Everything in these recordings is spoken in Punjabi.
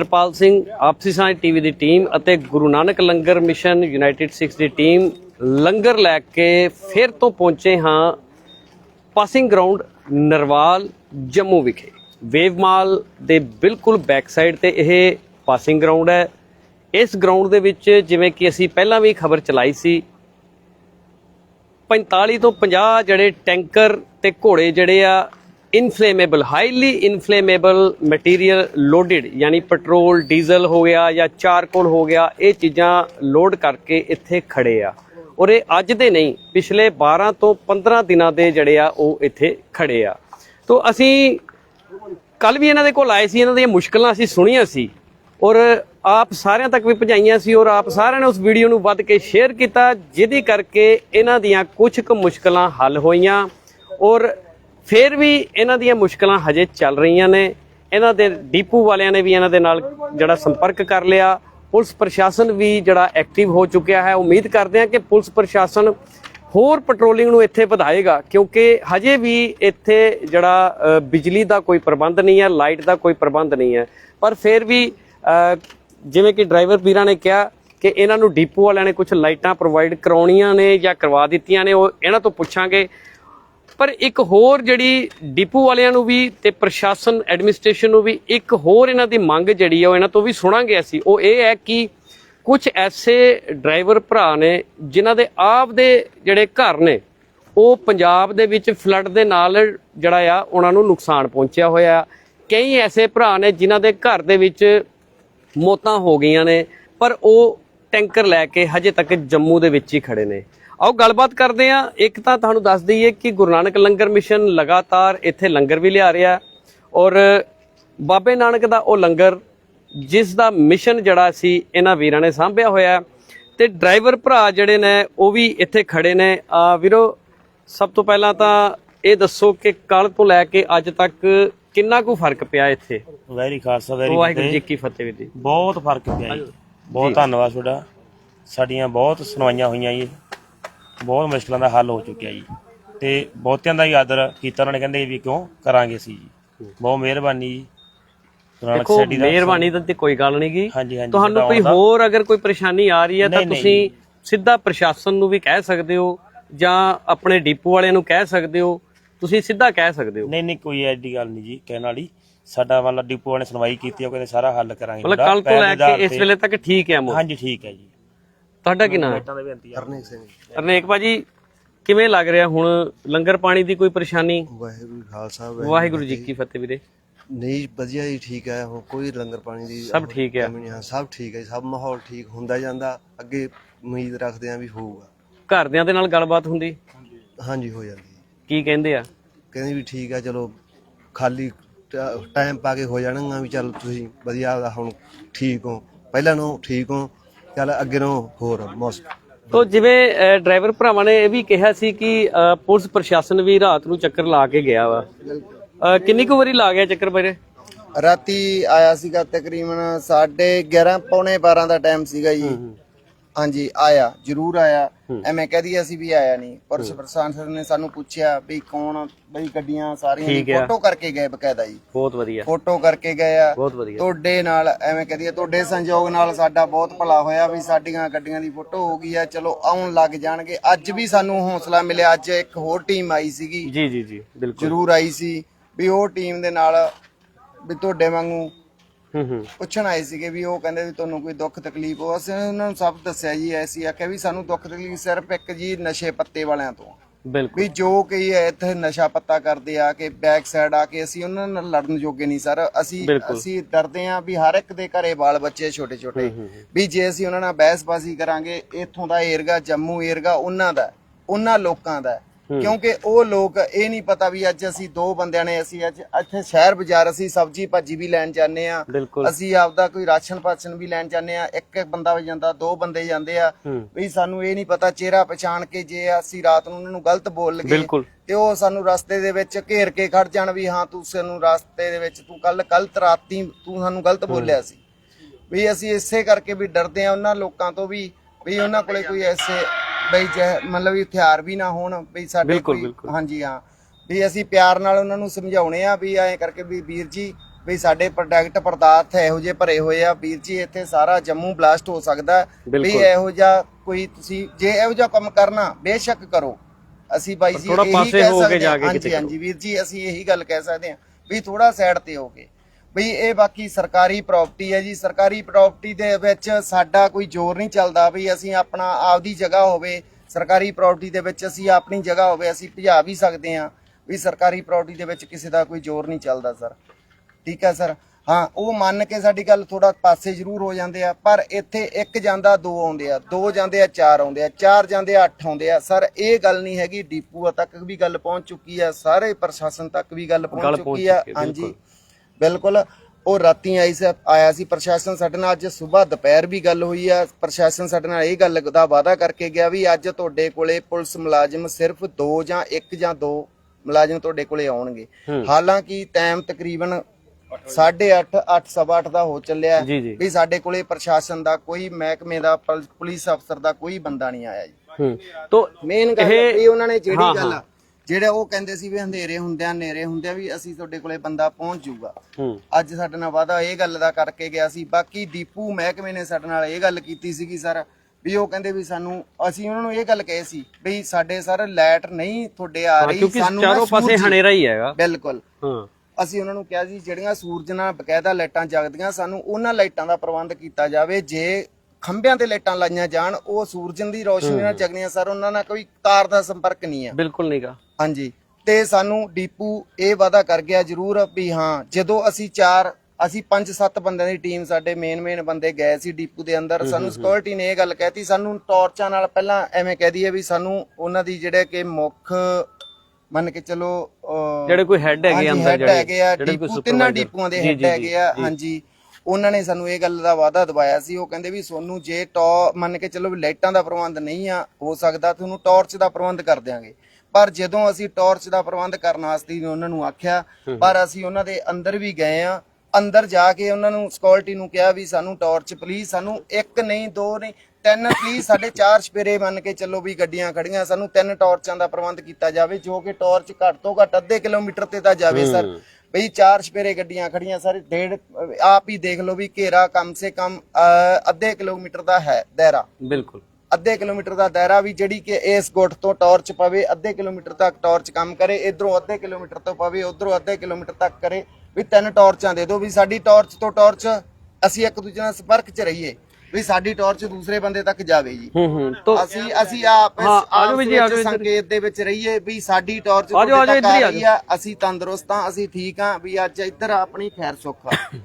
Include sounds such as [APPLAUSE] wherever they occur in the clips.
ਹਰਪਾਲ ਸਿੰਘ, ਆਪਸੀ ਸਾਂਝ ਟੀਵੀ ਦੀ ਟੀਮ ਅਤੇ ਗੁਰੂ ਨਾਨਕ ਲੰਗਰ ਮਿਸ਼ਨ ਯੂਨਾਈਟਿਡ 6 ਦੀ ਟੀਮ ਲੰਗਰ ਲੈ ਕੇ ਫਿਰ ਤੋਂ ਪਹੁੰਚੇ ਹਾਂ ਪਾਸਿੰਗ ਗਰਾਊਂਡ ਨਰਵਾਲ ਜੰਮੂ ਵਿਖੇ। ਵੇਵ ਮਾਲ ਦੇ ਬਿਲਕੁਲ ਬੈਕ ਸਾਈਡ ਤੇ ਇਹ ਪਾਸਿੰਗ ਗਰਾਊਂਡ ਹੈ। ਇਸ ਗਰਾਊਂਡ ਦੇ ਵਿੱਚ ਜਿਵੇਂ ਕਿ ਅਸੀਂ ਪਹਿਲਾਂ ਵੀ ਖਬਰ ਚਲਾਈ ਸੀ 45 ਤੋਂ 50 ਜਿਹੜੇ ਟੈਂਕਰ ਤੇ ਘੋੜੇ ਜਿਹੜੇ ਆ inflammable highly inflammable material loaded ਯਾਨੀ ਪੈਟਰੋਲ ਡੀਜ਼ਲ ਹੋ ਗਿਆ ਜਾਂ ਚਾਰਕੋਲ ਹੋ ਗਿਆ ਇਹ ਚੀਜ਼ਾਂ ਲੋਡ ਕਰਕੇ ਇੱਥੇ ਖੜੇ ਆ ਔਰ ਇਹ ਅੱਜ ਦੇ ਨਹੀਂ ਪਿਛਲੇ 12 ਤੋਂ 15 ਦਿਨਾਂ ਦੇ ਜਿਹੜੇ ਆ ਉਹ ਇੱਥੇ ਖੜੇ ਆ ਤੋਂ ਅਸੀਂ ਕੱਲ ਵੀ ਇਹਨਾਂ ਦੇ ਕੋਲ ਆਏ ਸੀ ਇਹਨਾਂ ਦੀਆਂ ਮੁਸ਼ਕਲਾਂ ਅਸੀਂ ਸੁਣੀਆਂ ਸੀ ਔਰ ਆਪ ਸਾਰਿਆਂ ਤੱਕ ਵੀ ਪਹੁੰਚਾਈਆਂ ਸੀ ਔਰ ਆਪ ਸਾਰਿਆਂ ਨੇ ਉਸ ਵੀਡੀਓ ਨੂੰ ਵੱਧ ਕੇ ਸ਼ੇਅਰ ਕੀਤਾ ਜਿਹਦੀ ਕਰਕੇ ਇਹਨਾਂ ਦੀਆਂ ਕੁਝ ਕੁ ਮੁਸ਼ਕਲਾਂ ਹੱਲ ਹੋਈਆਂ ਔਰ ਫਿਰ ਵੀ ਇਹਨਾਂ ਦੀਆਂ ਮੁਸ਼ਕਲਾਂ ਹਜੇ ਚੱਲ ਰਹੀਆਂ ਨੇ। ਇਹਨਾਂ ਦੇ ਡੀਪੂ ਵਾਲਿਆਂ ਨੇ ਵੀ ਇਹਨਾਂ ਦੇ ਨਾਲ ਜਿਹੜਾ ਸੰਪਰਕ ਕਰ ਲਿਆ। ਪੁਲਿਸ ਪ੍ਰਸ਼ਾਸਨ ਵੀ ਜਿਹੜਾ ਐਕਟਿਵ ਹੋ ਚੁੱਕਿਆ ਹੈ। ਉਮੀਦ ਕਰਦੇ ਹਾਂ ਕਿ ਪੁਲਿਸ ਪ੍ਰਸ਼ਾਸਨ ਹੋਰ ਪੈਟਰੋਲਿੰਗ ਨੂੰ ਇੱਥੇ ਵਧਾਏਗਾ, ਕਿਉਂਕਿ ਹਜੇ ਵੀ ਇੱਥੇ ਜਿਹੜਾ ਬਿਜਲੀ ਦਾ ਕੋਈ ਪ੍ਰਬੰਧ ਨਹੀਂ ਹੈ, ਲਾਈਟ ਦਾ ਕੋਈ ਪ੍ਰਬੰਧ ਨਹੀਂ ਹੈ। ਪਰ ਫਿਰ ਵੀ ਜਿਵੇਂ ਕਿ ਡਰਾਈਵਰ ਵੀਰਾਂ ਨੇ ਕਿਹਾ ਕਿ ਇਹਨਾਂ ਨੂੰ ਡੀਪੂ ਵਾਲਿਆਂ ਨੇ ਕੁਝ ਲਾਈਟਾਂ ਪ੍ਰੋਵਾਈਡ ਕਰਾਉਣੀਆਂ ਨੇ ਜਾਂ ਕਰਵਾ ਦਿੱਤੀਆਂ ਨੇ, ਉਹ ਇਹਨਾਂ ਤੋਂ ਪੁੱਛਾਂਗੇ। ਪਰ ਇੱਕ ਹੋਰ ਜਿਹੜੀ ਡਿਪੂ ਵਾਲਿਆਂ ਨੂੰ ਵੀ ਤੇ ਪ੍ਰਸ਼ਾਸਨ ਐਡਮਿਨਿਸਟ੍ਰੇਸ਼ਨ ਨੂੰ ਵੀ ਇੱਕ ਹੋਰ ਇਹਨਾਂ ਦੀ ਮੰਗ ਜਿਹੜੀ ਹੈ ਉਹ ਇਹਨਾਂ ਤੋਂ ਵੀ ਸੁਣਾਂਗੇ ਅਸੀਂ। ਉਹ ਇਹ ਹੈ ਕਿ ਕੁਝ ਐਸੇ ਡਰਾਈਵਰ ਭਰਾ ਨੇ ਜਿਨ੍ਹਾਂ ਦੇ ਆਪ ਦੇ ਜਿਹੜੇ ਘਰ ਨੇ, ਉਹ ਪੰਜਾਬ ਦੇ ਵਿੱਚ ਫਲੱਡ ਦੇ ਨਾਲ ਜਿਹੜਾ ਆ, ਉਹਨਾਂ ਨੂੰ ਨੁਕਸਾਨ ਪਹੁੰਚਿਆ ਹੋਇਆ। ਕਈ ਐਸੇ ਭਰਾ ਨੇ ਜਿਨ੍ਹਾਂ ਦੇ ਘਰ ਦੇ ਵਿੱਚ ਮੌਤਾਂ ਹੋ ਗਈਆਂ ਨੇ, ਪਰ ਉਹ ਟੈਂਕਰ ਲੈ ਕੇ ਹਜੇ ਤੱਕ ਜੰਮੂ ਦੇ ਵਿੱਚ ਹੀ ਖੜੇ ਨੇ। ਆਓ ਗੱਲਬਾਤ ਕਰਦੇ ਹਾਂ। ਇੱਕ ਤਾਂ ਤੁਹਾਨੂੰ ਦੱਸ ਦਈਏ ਕਿ ਗੁਰੂ ਨਾਨਕ ਲੰਗਰ ਮਿਸ਼ਨ ਲਗਾਤਾਰ ਇੱਥੇ ਲੰਗਰ ਵੀ ਲਿਆ ਰਿਹਾ ਔਰ ਬਾਬੇ ਨਾਨਕ ਦਾ ਉਹ ਲੰਗਰ ਜਿਸ ਦਾ ਮਿਸ਼ਨ ਜਿਹੜਾ ਸੀ ਇਹਨਾਂ ਵੀਰਾਂ ਨੇ ਸਾਂਭਿਆ ਹੋਇਆ। ਤੇ ਡਰਾਈਵਰ ਭਰਾ ਜਿਹੜੇ ਨੇ ਉਹ ਵੀ ਇੱਥੇ ਖੜੇ ਨੇ। ਆ ਵੀਰੋ ਸਭ ਤੋਂ ਪਹਿਲਾਂ ਤਾਂ ਇਹ ਦੱਸੋ ਕਿ ਕੱਲ ਤੋਂ ਲੈ ਕੇ ਅੱਜ ਤੱਕ ਕਿੰਨਾ ਕੁ ਫ਼ਰਕ ਪਿਆ ਇੱਥੇ? ਵੈਰੀ ਖਾਲਸਾ ਵੈਰੀ ਵਾਹਿਗੁਰੂ ਜੀ ਕੀ ਫਤਿਹ ਜੀ। ਬਹੁਤ ਫ਼ਰਕ ਪਿਆ ਜੀ। ਬਹੁਤ ਧੰਨਵਾਦ ਤੁਹਾਡਾ। ਸਾਡੀਆਂ ਬਹੁਤ ਸੁਣਵਾਈਆਂ ਹੋਈਆਂ ਜੀ। ਬਹੁਤ ਮੁਸ਼ਕਲਾਂ ਦਾ ਹੱਲ ਹੋ ਚੁੱਕਿਆ ਜੀ। ਤੇ ਬਹੁਤਿਆਂ ਦਾ ਹੀ ਆਦਰ ਕੀਤਾ ਉਹਨਾਂ ਨੇ ਕਹਿੰਦੇ ਵੀ ਕਿਉਂ ਕਰਾਂਗੇ ਸੀ ਜੀ। ਬਹੁਤ ਮਿਹਰਬਾਨੀ ਜੀ। ਨਾਨਕ ਦੇਖੋ ਦਾ ਮਿਹਰਬਾਨੀ ਤਾਂ ਤੇ ਕੋਈ ਗੱਲ ਨਹੀਂ ਗੀ। ਹਾਂਜੀ ਹਾਂਜੀ ਤੁਹਾਨੂੰ ਕੋਈ ਹੋਰ ਅਗਰ ਕੋਈ ਪਰੇਸ਼ਾਨੀ ਆ ਰਹੀ ਹੈ ਤਾਂ ਨਹੀਂ, ਨਹੀਂ ਤੁਸੀਂ ਸਿੱਧਾ ਪ੍ਰਸ਼ਾਸਨ ਨੂੰ ਵੀ ਕਹਿ ਸਕਦੇ ਹੋ ਜਾਂ ਆਪਣੇ ਡਿਪੂ ਵਾਲਿਆਂ ਨੂੰ ਕਹਿ ਸਕਦੇ ਹੋ। ਤੁਸੀਂ ਸਿੱਧਾ ਕਹਿ ਸਕਦੇ ਹੋ। ਨਹੀਂ ਨਹੀਂ ਕੋਈ ਐਡੀ ਗੱਲ ਨਹੀਂ ਜੀ ਕਹਿਣ ਵਾਲੀ। ਸਾਡਾ ਵਾਲਾ ਡਿਪੂ ਨੇ ਸੁਣਵਾਈ ਕੀਤੀ ਉਹ ਕਹਿੰਦੇ ਸਾਰਾ ਹੱਲ ਕਰਾਂਗੇ। ਮਤਲਬ। ਕੱਲ ਤੋਂ ਲੈ ਕੇ ਇਸ ਵੇਲੇ ਤੱਕ ਠੀਕ ਹੈ ਮੋ ਹਾਂਜੀ ਠੀਕ ਹੈ ਜੀ। ਤੁਹਾਡਾ ਕੀ ਨਾਮ ਹੈ? ਬੇਟਾਂ ਦਾ ਬੇਨਤੀ ਆ। ਅਰਨੇਕ ਭਾਜੀ ਕਿਵੇਂ ਲੱਗ ਰਿਹਾ ਹੁਣ ਲੰਗਰ ਪਾਣੀ ਦੀ ਕੋਈ ਪਰੇਸ਼ਾਨੀ? ਵਾਹਿਗੁਰੂ ਜੀ ਖਾਲਸਾ ਵਾਹਿਗੁਰੂ ਵਾਹਿਗੁਰੂ ਜੀ ਕੀ ਫਤਿਹ ਵੀਰੇ। ਨਹੀਂ ਵਧੀਆ ਜੀ ਠੀਕ ਹੈ। ਹੁਣ ਕੋਈ ਲੰਗਰ ਪਾਣੀ ਦੀ ਸਭ ਠੀਕ ਹੈ। ਕਮੀ ਨਹੀਂ ਹਾਂ ਸਭ ਠੀਕ ਹੈ ਜੀ, ਸਭ ਮਾਹੌਲ ਠੀਕ ਹੁੰਦਾ ਜਾਂਦਾ। ਅੱਗੇ ਉਮੀਦ ਰੱਖਦੇ ਆਂ ਵੀ ਹੋਊਗਾ। ਘਰਦਿਆਂ ਦੇ ਨਾਲ ਗੱਲਬਾਤ ਹੁੰਦੀ? ਹਾਂਜੀ ਹੋ ਜਾਂਦੀ ਜੀ। ਕੀ ਕਹਿੰਦੇ ਆ? ਕਹਿੰਦੇ ਵੀ ਠੀਕ ਹੈ ਚਲੋ ਖਾਲੀ ਟਾਈਮ ਪਾ ਕੇ ਹੋ ਜਾਣਗਾ ਵੀ ਚੱਲ ਤੁਸੀਂ ਵਧੀਆ ਆਪਦਾ ਹੁਣ ਠੀਕ ਹੋ। ਪਹਿਲਾਂ ਨੂੰ ਠੀਕ ਹੋ ਚੱਲ ਅੱਗੇ ਨੂੰ ਹੋਰ ਮੌਸਮ ਤੋ ਜਿਵੇਂ ਡਰਾਈਵਰ ਭਰਾਵਾਂ ਨੇ ਇਹ ਵੀ ਕਿਹਾ ਸੀ ਕਿ ਪੁਲਿਸ ਪ੍ਰਸ਼ਾਸਨ ਵੀ ਰਾਤ ਨੂੰ ਚੱਕਰ ਲਾ ਕੇ ਗਿਆ ਵਾ। ਕਿੰਨੀ ਕੁ ਵਾਰੀ ਲਾ ਗਿਆ ਚੱਕਰ ਵੀਰੇ? ਰਾਤੀ ਆਇਆ ਸੀਗਾ ਤਕਰੀਬਨ 11:30 ਪੌਣੇ 12 ਦਾ ਟਾਈਮ ਸੀਗਾ ਜੀ। ਹਾਂਜੀ ਆਇਆ ਜ਼ਰੂਰ ਆਇਆ। ਐਵੇਂ ਕਹਿ ਦਈਏ ਅਸੀਂ ਵੀ ਆਇਆ ਨਹੀਂ। ਪਰ ਪ੍ਰਸ਼ਾਸਨ ਨੇ ਸਾਨੂੰ ਪੁੱਛਿਆ ਵੀ ਕੌਣ ਬਈ ਗੱਡੀਆਂ ਸਾਰੀਆਂ ਦੀ ਆ। ਫੋਟੋ ਕਰਕੇ ਗਏ ਬਕਾਇਦਾ ਜੀ। ਬਹੁਤ ਵਧੀਆ। ਫੋਟੋ ਕਰਕੇ ਗਏ ਆ। ਬਹੁਤ ਵਧੀਆ। ਤੁਹਾਡੇ ਨਾਲ ਐਵੇਂ ਕਹਿ ਦਈਏ ਤੁਹਾਡੇ ਸੰਯੋਗ ਨਾਲ ਸਾਡਾ ਬਹੁਤ ਭਲਾ ਹੋਇਆ ਵੀ ਸਾਡੀਆਂ ਗੱਡੀਆਂ ਦੀ ਫੋਟੋ ਹੋ ਗਈ ਆ। ਚਲੋ ਆਉਣ ਲੱਗ ਜਾਣਗੇ। ਅੱਜ ਵੀ ਸਾਨੂੰ ਹੌਸਲਾ ਮਿਲਿਆ। ਅੱਜ ਇੱਕ ਹੋਰ ਟੀਮ ਆਈ ਸੀਗੀ। ਜੀ ਜੀ ਜੀ ਬਿਲਕੁਲ। ਜ਼ਰੂਰ ਆਈ ਸੀ ਵੀ ਉਹ ਟੀਮ ਦੇ ਨਾਲ ਵੀ ਤੁਹਾਡੇ ਵਾਂਗੂ ਪੁੱਛਣ ਆਏ ਸੀਗੇ ਵੀ ਉਹ ਕਹਿੰਦੇ ਵੀ ਤੁਹਾਨੂੰ ਕੋਈ ਦੁੱਖ ਤਕਲੀਫ ਹੋ। ਅਸੀਂ ਉਹਨਾਂ ਨੂੰ ਸਭ ਦੱਸਿਆ ਜੀ ਐਸੀ ਆਖਿਆ ਵੀ ਸਾਨੂੰ ਦੁੱਖ ਤਕਲੀਫ ਸਿਰਫ ਇੱਕ ਜੀ ਨਸ਼ੇ ਪੱਤੇ ਵਾਲਿਆਂ ਤੋਂ ਬਿਲਕੁਲ। ਵੀ ਜੋ ਹੈ ਇੱਥੇ ਨਸ਼ਾ ਪੱਤਾ ਕਰਦੇ ਆ ਕਿ ਬੈਕ ਸਾਈਡ ਆ ਕੇ ਅਸੀਂ ਉਹਨਾਂ ਨਾਲ ਲੜਨ ਜੋਗੇ ਨਹੀਂ ਸਰ। ਅਸੀਂ। ਅਸੀਂ ਡਰਦੇ ਆ ਵੀ ਹਰ ਇੱਕ ਦੇ ਘਰੇ ਬਾਲ ਬੱਚੇ ਛੋਟੇ ਛੋਟੇ ਵੀ ਜੇ ਅਸੀਂ ਉਹਨਾਂ ਨਾਲ ਬਹਿਸਬਾਜ਼ੀ ਕਰਾਂਗੇ ਇੱਥੋਂ ਦਾ ਏਰਗਾ ਜੰਮੂ ਏਰਗਾ ਉਹਨਾਂ ਦਾ ਉਹਨਾਂ ਲੋਕਾਂ ਦਾ। ਕਿਉਂਕਿ ਉਹ ਲੋਕ ਇਹ ਨਹੀਂ ਪਤਾ ਵੀ ਅੱਜ ਅਸੀਂ ਦੋ ਬੰਦਿਆਂ ਨੇ ਅਸੀਂ ਅੱਜ ਇੱਥੇ ਸ਼ਹਿਰ ਬਾਜ਼ਾਰ ਅਸੀਂ ਸਬਜ਼ੀ ਭਾਜੀ ਵੀ ਲੈਣ ਜਾਂਦੇ ਆ ਅਸੀਂ ਆਪਦਾ ਕੋਈ ਰਾਸ਼ਨ ਪਾਸ਼ਨ ਵੀ ਲੈਣ ਜਾਂਦੇ ਆ ਇੱਕ ਇੱਕ ਬੰਦਾ ਵੀ ਜਾਂਦਾ ਦੋ ਬੰਦੇ ਜਾਂਦੇ ਆ। ਵੀ ਸਾਨੂੰ ਇਹ ਨਹੀਂ ਪਤਾ ਚਿਹਰਾ ਪਛਾਣ ਕੇ ਜੇ ਅਸੀਂ ਰਾਤ ਨੂੰ ਉਹਨਾਂ ਨੂੰ ਗਲਤ ਬੋਲ ਲਗੇ ਤੇ ਉਹ ਸਾਨੂੰ ਰਸਤੇ ਦੇ ਵਿੱਚ ਘੇਰ ਕੇ ਖੜ ਜਾਣ ਵੀ ਹਾਂ ਤੂੰ ਸਾਨੂੰ ਰਸਤੇ ਦੇ ਵਿੱਚ ਤੂੰ ਕੱਲ ਗਲਤ ਰਾਤੀ ਤੂੰ ਸਾਨੂੰ ਗਲਤ ਬੋਲਿਆ ਸੀ। ਵੀ ਅਸੀਂ ਇਸੇ ਕਰਕੇ ਵੀ ਡਰਦੇ ਆ ਉਹਨਾਂ ਲੋਕਾਂ ਤੋਂ ਵੀ ਵੀ ਉਹਨਾਂ ਕੋਲੇ ਕੋਈ ਐਸੇ ਬਈ ਜਹ ਮਤਲਬ ਵੀ ਹਥਿਆਰ ਵੀ ਨਾ ਹੋਣ ਵੀ ਸਾਡੇ ਬਿਲਕੁਲ, ਕੋਈ ਬਿਲਕੁਲ। ਹਾਂਜੀ ਹਾਂ ਵੀ ਅਸੀਂ ਪਿਆਰ ਨਾਲ ਉਹਨਾਂ ਨੂੰ ਸਮਝਾਉਣੇ ਆ ਵੀ ਐਂ ਕਰਕੇ ਵੀ ਵੀਰ ਜੀ ਵੀ ਸਾਡੇ ਪ੍ਰੋਡਕਟ ਪਦਾਰਥ ਇਹੋ ਜਿਹੇ ਭਰੇ ਹੋਏ ਆ ਵੀਰ ਜੀ ਇੱਥੇ ਸਾਰਾ ਜੰਮੂ ਬਲਾਸਟ ਹੋ ਸਕਦਾ ਹੈ। ਵੀ ਬਿਲਕੁਲ। ਇਹੋ ਜਿਹਾ ਕੋਈ ਤੁਸੀਂ ਜੇ ਇਹੋ ਜਿਹਾ ਕੰਮ ਕਰਨਾ ਬੇਸ਼ੱਕ ਕਰੋ ਅਸੀਂ ਬਾਈ ਜੀ ਥੋੜ੍ਹਾ ਇਹੀ ਪਾਸੇ ਕਹਿ ਹੋ ਕੇ ਸਕਦੇ ਜਾ ਹਾਂ ਕੇ ਕਿਤੇ ਹਾਂਜੀ ਕਰੋ। ਹਾਂਜੀ ਵੀਰ ਜੀ ਅਸੀਂ ਇਹੀ ਗੱਲ ਕਹਿ ਸਕਦੇ ਹਾਂ ਵੀ ਥੋੜਾ ਸਾਈਡ ਤੇ ਹੋ ਕੇ ਬਈ ਇਹ ਬਾਕੀ ਸਰਕਾਰੀ ਪ੍ਰਾਪਰਟੀ ਹੈ ਜੀ। ਸਰਕਾਰੀ ਪ੍ਰਾਪਰਟੀ ਦੇ ਵਿੱਚ ਸਾਡਾ ਕੋਈ ਜ਼ੋਰ ਨਹੀਂ ਚੱਲਦਾ ਵੀ ਅਸੀਂ ਆਪਣਾ ਆਪਦੀ ਜਗ੍ਹਾ ਹੋਵੇ। ਸਰਕਾਰੀ ਪ੍ਰਾਪਰਟੀ ਦੇ ਵਿੱਚ ਅਸੀਂ ਆਪਣੀ ਜਗ੍ਹਾ ਹੋਵੇ ਅਸੀਂ ਭਜਾ ਵੀ ਸਕਦੇ ਹਾਂ। ਵੀ ਸਰਕਾਰੀ ਪ੍ਰਾਪਰਟੀ ਦੇ ਵਿੱਚ ਕਿਸੇ ਦਾ ਕੋਈ ਜ਼ੋਰ ਨਹੀਂ ਚੱਲਦਾ ਸਰ। ਠੀਕ ਹੈ ਸਰ? ਹਾਂ ਉਹ ਮੰਨ ਕੇ ਸਾਡੀ ਗੱਲ ਥੋੜਾ ਪਾਸੇ ਜ਼ਰੂਰ ਹੋ ਜਾਂਦੇ ਆ ਪਰ ਇੱਥੇ ਇੱਕ ਜਾਂਦਾ ਦੋ ਆਉਂਦੇ ਆ। ਦੋ ਜਾਂਦੇ ਆ ਚਾਰ ਆਉਂਦੇ ਆ। ਚਾਰ ਜਾਂਦੇ ਆ ਅੱਠ ਆਉਂਦੇ ਆ। ਸਰ ਇਹ ਗੱਲ ਨਹੀਂ ਹੈਗੀ। ਡੀਪੂ ਤੱਕ ਵੀ ਗੱਲ ਪਹੁੰਚ ਚੁੱਕੀ ਆ। ਸਾਰੇ ਪ੍ਰਸ਼ਾਸਨ ਤੱਕ ਵੀ ਗੱਲ ਪਹੁੰਚ ਚੁੱਕੀ ਆ। ਹਾਂਜੀ। ਬਿਲਕੁਲ ਉਹ ਰਾਤੀ ਆਈ ਸੀ ਆਇਆ ਸੀ ਪ੍ਰਸ਼ਾਸਨ ਸਾਡੇ ਨਾਲ ਅੱਜ ਸਵੇਰ ਦੁਪਹਿਰ ਵੀ ਗੱਲ ਹੋਈ ਆ ਪ੍ਰਸ਼ਾਸਨ ਸਾਡੇ ਨਾਲ ਇਹ ਗੱਲ ਦਾ ਵਾਅਦਾ ਕਰਕੇ ਗਿਆ ਵੀ ਅੱਜ ਤੁਹਾਡੇ ਕੋਲੇ ਪੁਲਿਸ ਮੁਲਾਜ਼ਮ ਸਿਰਫ ਦੋ ਜਾਂ ਇੱਕ ਜਾਂ ਦੋ ਮੁਲਾਜ਼ਮ ਤੁਹਾਡੇ ਕੋਲੇ ਆਉਣਗੇ। ਹਾਲਾਂਕਿ ਟਾਈਮ ਤਕਰੀਬਨ 8:30 8:30 ਦਾ ਹੋ ਚੱਲਿਆ। ਵੀ ਸਾਡੇ ਕੋਲੇ ਪ੍ਰਸ਼ਾਸਨ ਦਾ ਕੋਈ ਮਹਿਕਮੇ ਦਾ ਪੁਲ- ਪੁਲਿਸ ਅਫਸਰ ਦਾ ਕੋਈ ਬੰਦਾ ਨਹੀਂ ਆਇਆ ਜੀ। ਹੂੰ। ਤੋਂ ਮੇਨ ਗੱਲ ਇਹ- ਉਹਨਾਂ ਨੇ ਜਿਹੜੀ ਗੱਲ। ਜਿਹੜਾ ਉਹ ਕਹਿੰਦੇ ਸੀ ਵੀ ਹਨੇਰੇ ਹੁੰਦਿਆਂ ਹਨੇਰੇ ਹੁੰਦਿਆਂ ਵੀ ਅਸੀਂ ਤੁਹਾਡੇ ਕੋਲੇ ਬੰਦਾ ਪਹੁੰਚ ਜਾਊਗਾ। ਹੂੰ। ਅੱਜ ਸਾਡੇ ਨਾਲ ਵਾਦਾ ਇਹ ਗੱਲ ਦਾ ਕਰਕੇ ਗਿਆ ਸੀ। ਬਾਕੀ ਦੀਪੂ ਮਹਿਕਮੇ ਨੇ ਸਾਡੇ ਨਾਲ ਇਹ ਗੱਲ ਕੀਤੀ ਸੀਗੀ ਸਰ ਵੀ ਉਹ ਕਹਿੰਦੇ ਵੀ ਸਾਨੂੰ ਅਸੀਂ ਉਹਨਾਂ ਨੂੰ ਇਹ ਗੱਲ ਕਹੇ ਸੀ ਵੀ ਸਾਡੇ ਸਰ ਲਾਈਟ ਨਹੀਂ ਤੁਹਾਡੇ ਆ ਰਹੀ ਕਿਉਂਕਿ ਸਾਨੂੰ ਚਾਰੋਂ ਪਾਸੇ ਹਨੇਰਾ ਹੀ ਹੈਗਾ। ਬਿਲਕੁਲ। ਹਾਂ। ਅਸੀਂ ਉਹਨਾਂ ਨੂੰ ਕਿਹਾ ਸੀ ਜਿਹੜੀਆਂ ਸੂਰਜ ਨਾਲ ਬਕਾਇਦਾ ਲਾਈਟਾਂ ਜਗਦੀਆਂ ਸਾਨੂੰ ਉਹਨਾਂ ਲਾਈਟਾਂ ਦਾ ਪ੍ਰਬੰਧ ਕੀਤਾ ਜਾਵੇ। ਜੇ ਖੰਭਿਆਂ ਤੇ ਲਾਈਟਾਂ ਲਾਈਆਂ ਜਾਣ ਉਹ ਸੂਰਜ ਦੀ ਰੋਸ਼ਨੀ ਨਾਲ ਜਗਣੀਆਂ ਸਰ ਉਹਨਾਂ ਨਾਲ ਕੋਈ ਤਾਰ ਦਾ ਸੰਪਰਕ ਨਹੀਂ ਆ। ਬਿਲਕੁਲ ਨਹੀਂਗਾ ਹਾਂਜੀ। ਤੇ ਸਾਨੂੰ ਡੀਪੂ ਇਹ ਵਾਦਾ ਕਰ ਗਿਆ ਜਰੂਰ ਵੀ ਹਾਂ ਜਦੋਂ ਅਸੀਂ ਚਾਰ ਅਸੀਂ 5-7 ਬੰਦਿਆਂ ਦੀ ਟੀਮ ਸਾਡੇ ਮੇਨ ਮੇਨ ਬੰਦੇ ਗਏ ਸੀ ਡੀਪੂ ਦੇ ਅੰਦਰ ਸਾਨੂੰ ਸਿਕਿਉਰਿਟੀ ਨੇ ਇਹ ਗੱਲ ਕਹਿਤੀ ਸਾਨੂੰ ਟਾਰਚਾਂ ਨਾਲ ਪਹਿਲਾਂ ਐਵੇਂ ਕਹਿ ਦਈਏ ਵੀ ਸਾਨੂੰ ਉਹਨਾਂ ਦੀ ਜਿਹੜੇ ਕਿ ਮੁੱਖ ਮੰਨ ਕੇ ਚਲੋ ਜਿਹੜੇ ਕੋਈ head ਹੈਗੇ ਅੰਦਰ ਜਿਹੜੇ- ਹੈਗੇ ਆ ਡੀਪੂ ਤਿੰਨਾਂ। ਡੀਪੂਆਂ ਦੇ ਹੈਡ ਹੈਗੇ ਆ। ਹਾਂਜੀ। ਉਹਨਾਂ ਨੇ ਸਾਨੂੰ ਇਹ ਗੱਲ ਦਾ ਵਾਅਦਾ ਦਵਾਇਆ ਸੀ ਉਹ ਕਹਿੰਦੇ ਵੀ ਸੋਨੂੰ ਜੇ ਟੋ ਮੰਨ ਕੇ ਚੱਲੋ ਵੀ ਲਾਈਟਾਂ ਦਾ ਪ੍ਰਬੰਧ ਨਹੀਂ ਆ ਹੋ ਸਕਦਾ ਤੁਹਾਨੂੰ ਟਾਰਚ ਦਾ ਪ੍ਰਬੰਧ ਕਰ ਦਿਆਂਗੇ। ਪਰ ਜਦੋਂ ਅਸੀਂ ਟਾਰਚ ਦਾ ਪ੍ਰਬੰਧ ਕਰਨ ਵਾਸਤੇ ਵੀ ਉਹਨਾਂ ਨੂੰ ਆਖਿਆ ਪਰ ਅਸੀਂ ਉਹਨਾਂ ਦੇ ਅੰਦਰ ਵੀ ਗਏ ਆ ਅੰਦਰ ਜਾ ਕੇ ਉਹਨਾਂ ਨੂੰ ਸਿਕਿਉਰਿਟੀ ਨੂੰ ਕਿਹਾ ਵੀ ਸਾਨੂੰ ਟਾਰਚ ਪਲੀਜ਼ ਸਾਨੂੰ ਇੱਕ ਨਹੀਂ ਦੋ ਨਹੀਂ ਤਿੰਨ ਪਲੀਜ਼ ਸਾਡੇ ਚਾਰ ਸਪੇਰੇ ਮੰਨ ਕੇ ਚੱਲੋ ਵੀ ਗੱਡੀਆਂ ਖੜੀਆਂ ਸਾਨੂੰ ਤਿੰਨ ਟਾਰਚਾਂ ਦਾ ਪ੍ਰਬੰਧ ਕੀਤਾ ਜਾਵੇ ਜੋ ਕਿ ਟਾਰਚ ਘੱਟ ਤੋਂ ਘੱਟ ਅੱਧੇ ਕਿਲੋਮੀਟਰ ਤੇ ਤਾਂ ਜਾਵੇ ਸਰ। ਬਈ ਚਾਰ ਸਪੇਰੇ ਗੱਡੀਆਂ ਖੜੀਆਂ ਸਰ ਡੇਢ ਆਪ ਹੀ ਦੇਖ ਲਓ ਵੀ ਘੇਰਾ ਕਮ ਸੇ ਕਮ ਅੱਧੇ ਕਿਲੋਮੀਟਰ ਦਾ ਹੈ ਦਾਇਰਾ। ਬਿਲਕੁਲ। ਅੱਧੇ ਕਿਲੋਮੀਟਰ ਦਾ ਦਾਇਰਾ ਵੀ ਜਿਹੜੀ ਕਿ ਇਸ ਗੁੱਟ ਤੋਂ ਟਾਰਚ ਪਵੇ ਅੱਧੇ ਕਿਲੋਮੀਟਰ ਤੱਕ ਟਾਰਚ ਕੰਮ ਕਰੇ ਇਧਰੋਂ ਅੱਧੇ ਕਿਲੋਮੀਟਰ ਤੋਂ ਪਵੇ ਉਧਰੋਂ ਅੱਧੇ ਕਿਲੋਮੀਟਰ ਤੱਕ ਕਰੇ ਵੀ ਤਿੰਨ ਟਾਰਚਾਂ ਦੇ ਦਿਓ ਵੀ ਸਾਡੀ ਟਾਰਚ ਤੋਂ ਟਾਰਚ ਅਸੀਂ ਇੱਕ ਦੂਜੇ ਨਾਲ ਸੰਪਰਕ 'ਚ ਰਹੀਏ। ਵੀ ਸਾਡੀ ਟਾਰਚ ਦੂਸਰੇ ਬੰਦੇ ਤੱਕ ਜਾਵੇ ਜੀ ਹੂੰ ਹੂੰ ਤੋਂ ਅਸੀਂ ਅਸੀਂ ਹਾਂ, ਆਪਸ ਵੀ ਜੀ, ਆਜੋ ਇੱਧਰ। ਸੰਕੇਤ ਦੇ ਵਿੱਚ ਰਹੀਏ ਵੀ ਸਾਡੀ ਟਾਰਚ ਤੁਹਾਡੇ ਆਜੋ, ਤੱਕ ਇੱਧਰ ਹੀ ਆ। ਰਹੀ ਆ ਅਸੀਂ ਤੰਦਰੁਸਤ ਆ ਅਸੀਂ ਠੀਕ ਆ ਵੀ ਅੱਜ ਇੱਧਰ ਆਪਣੀ ਖੈਰ ਸੁੱਖ ਆ [COUGHS]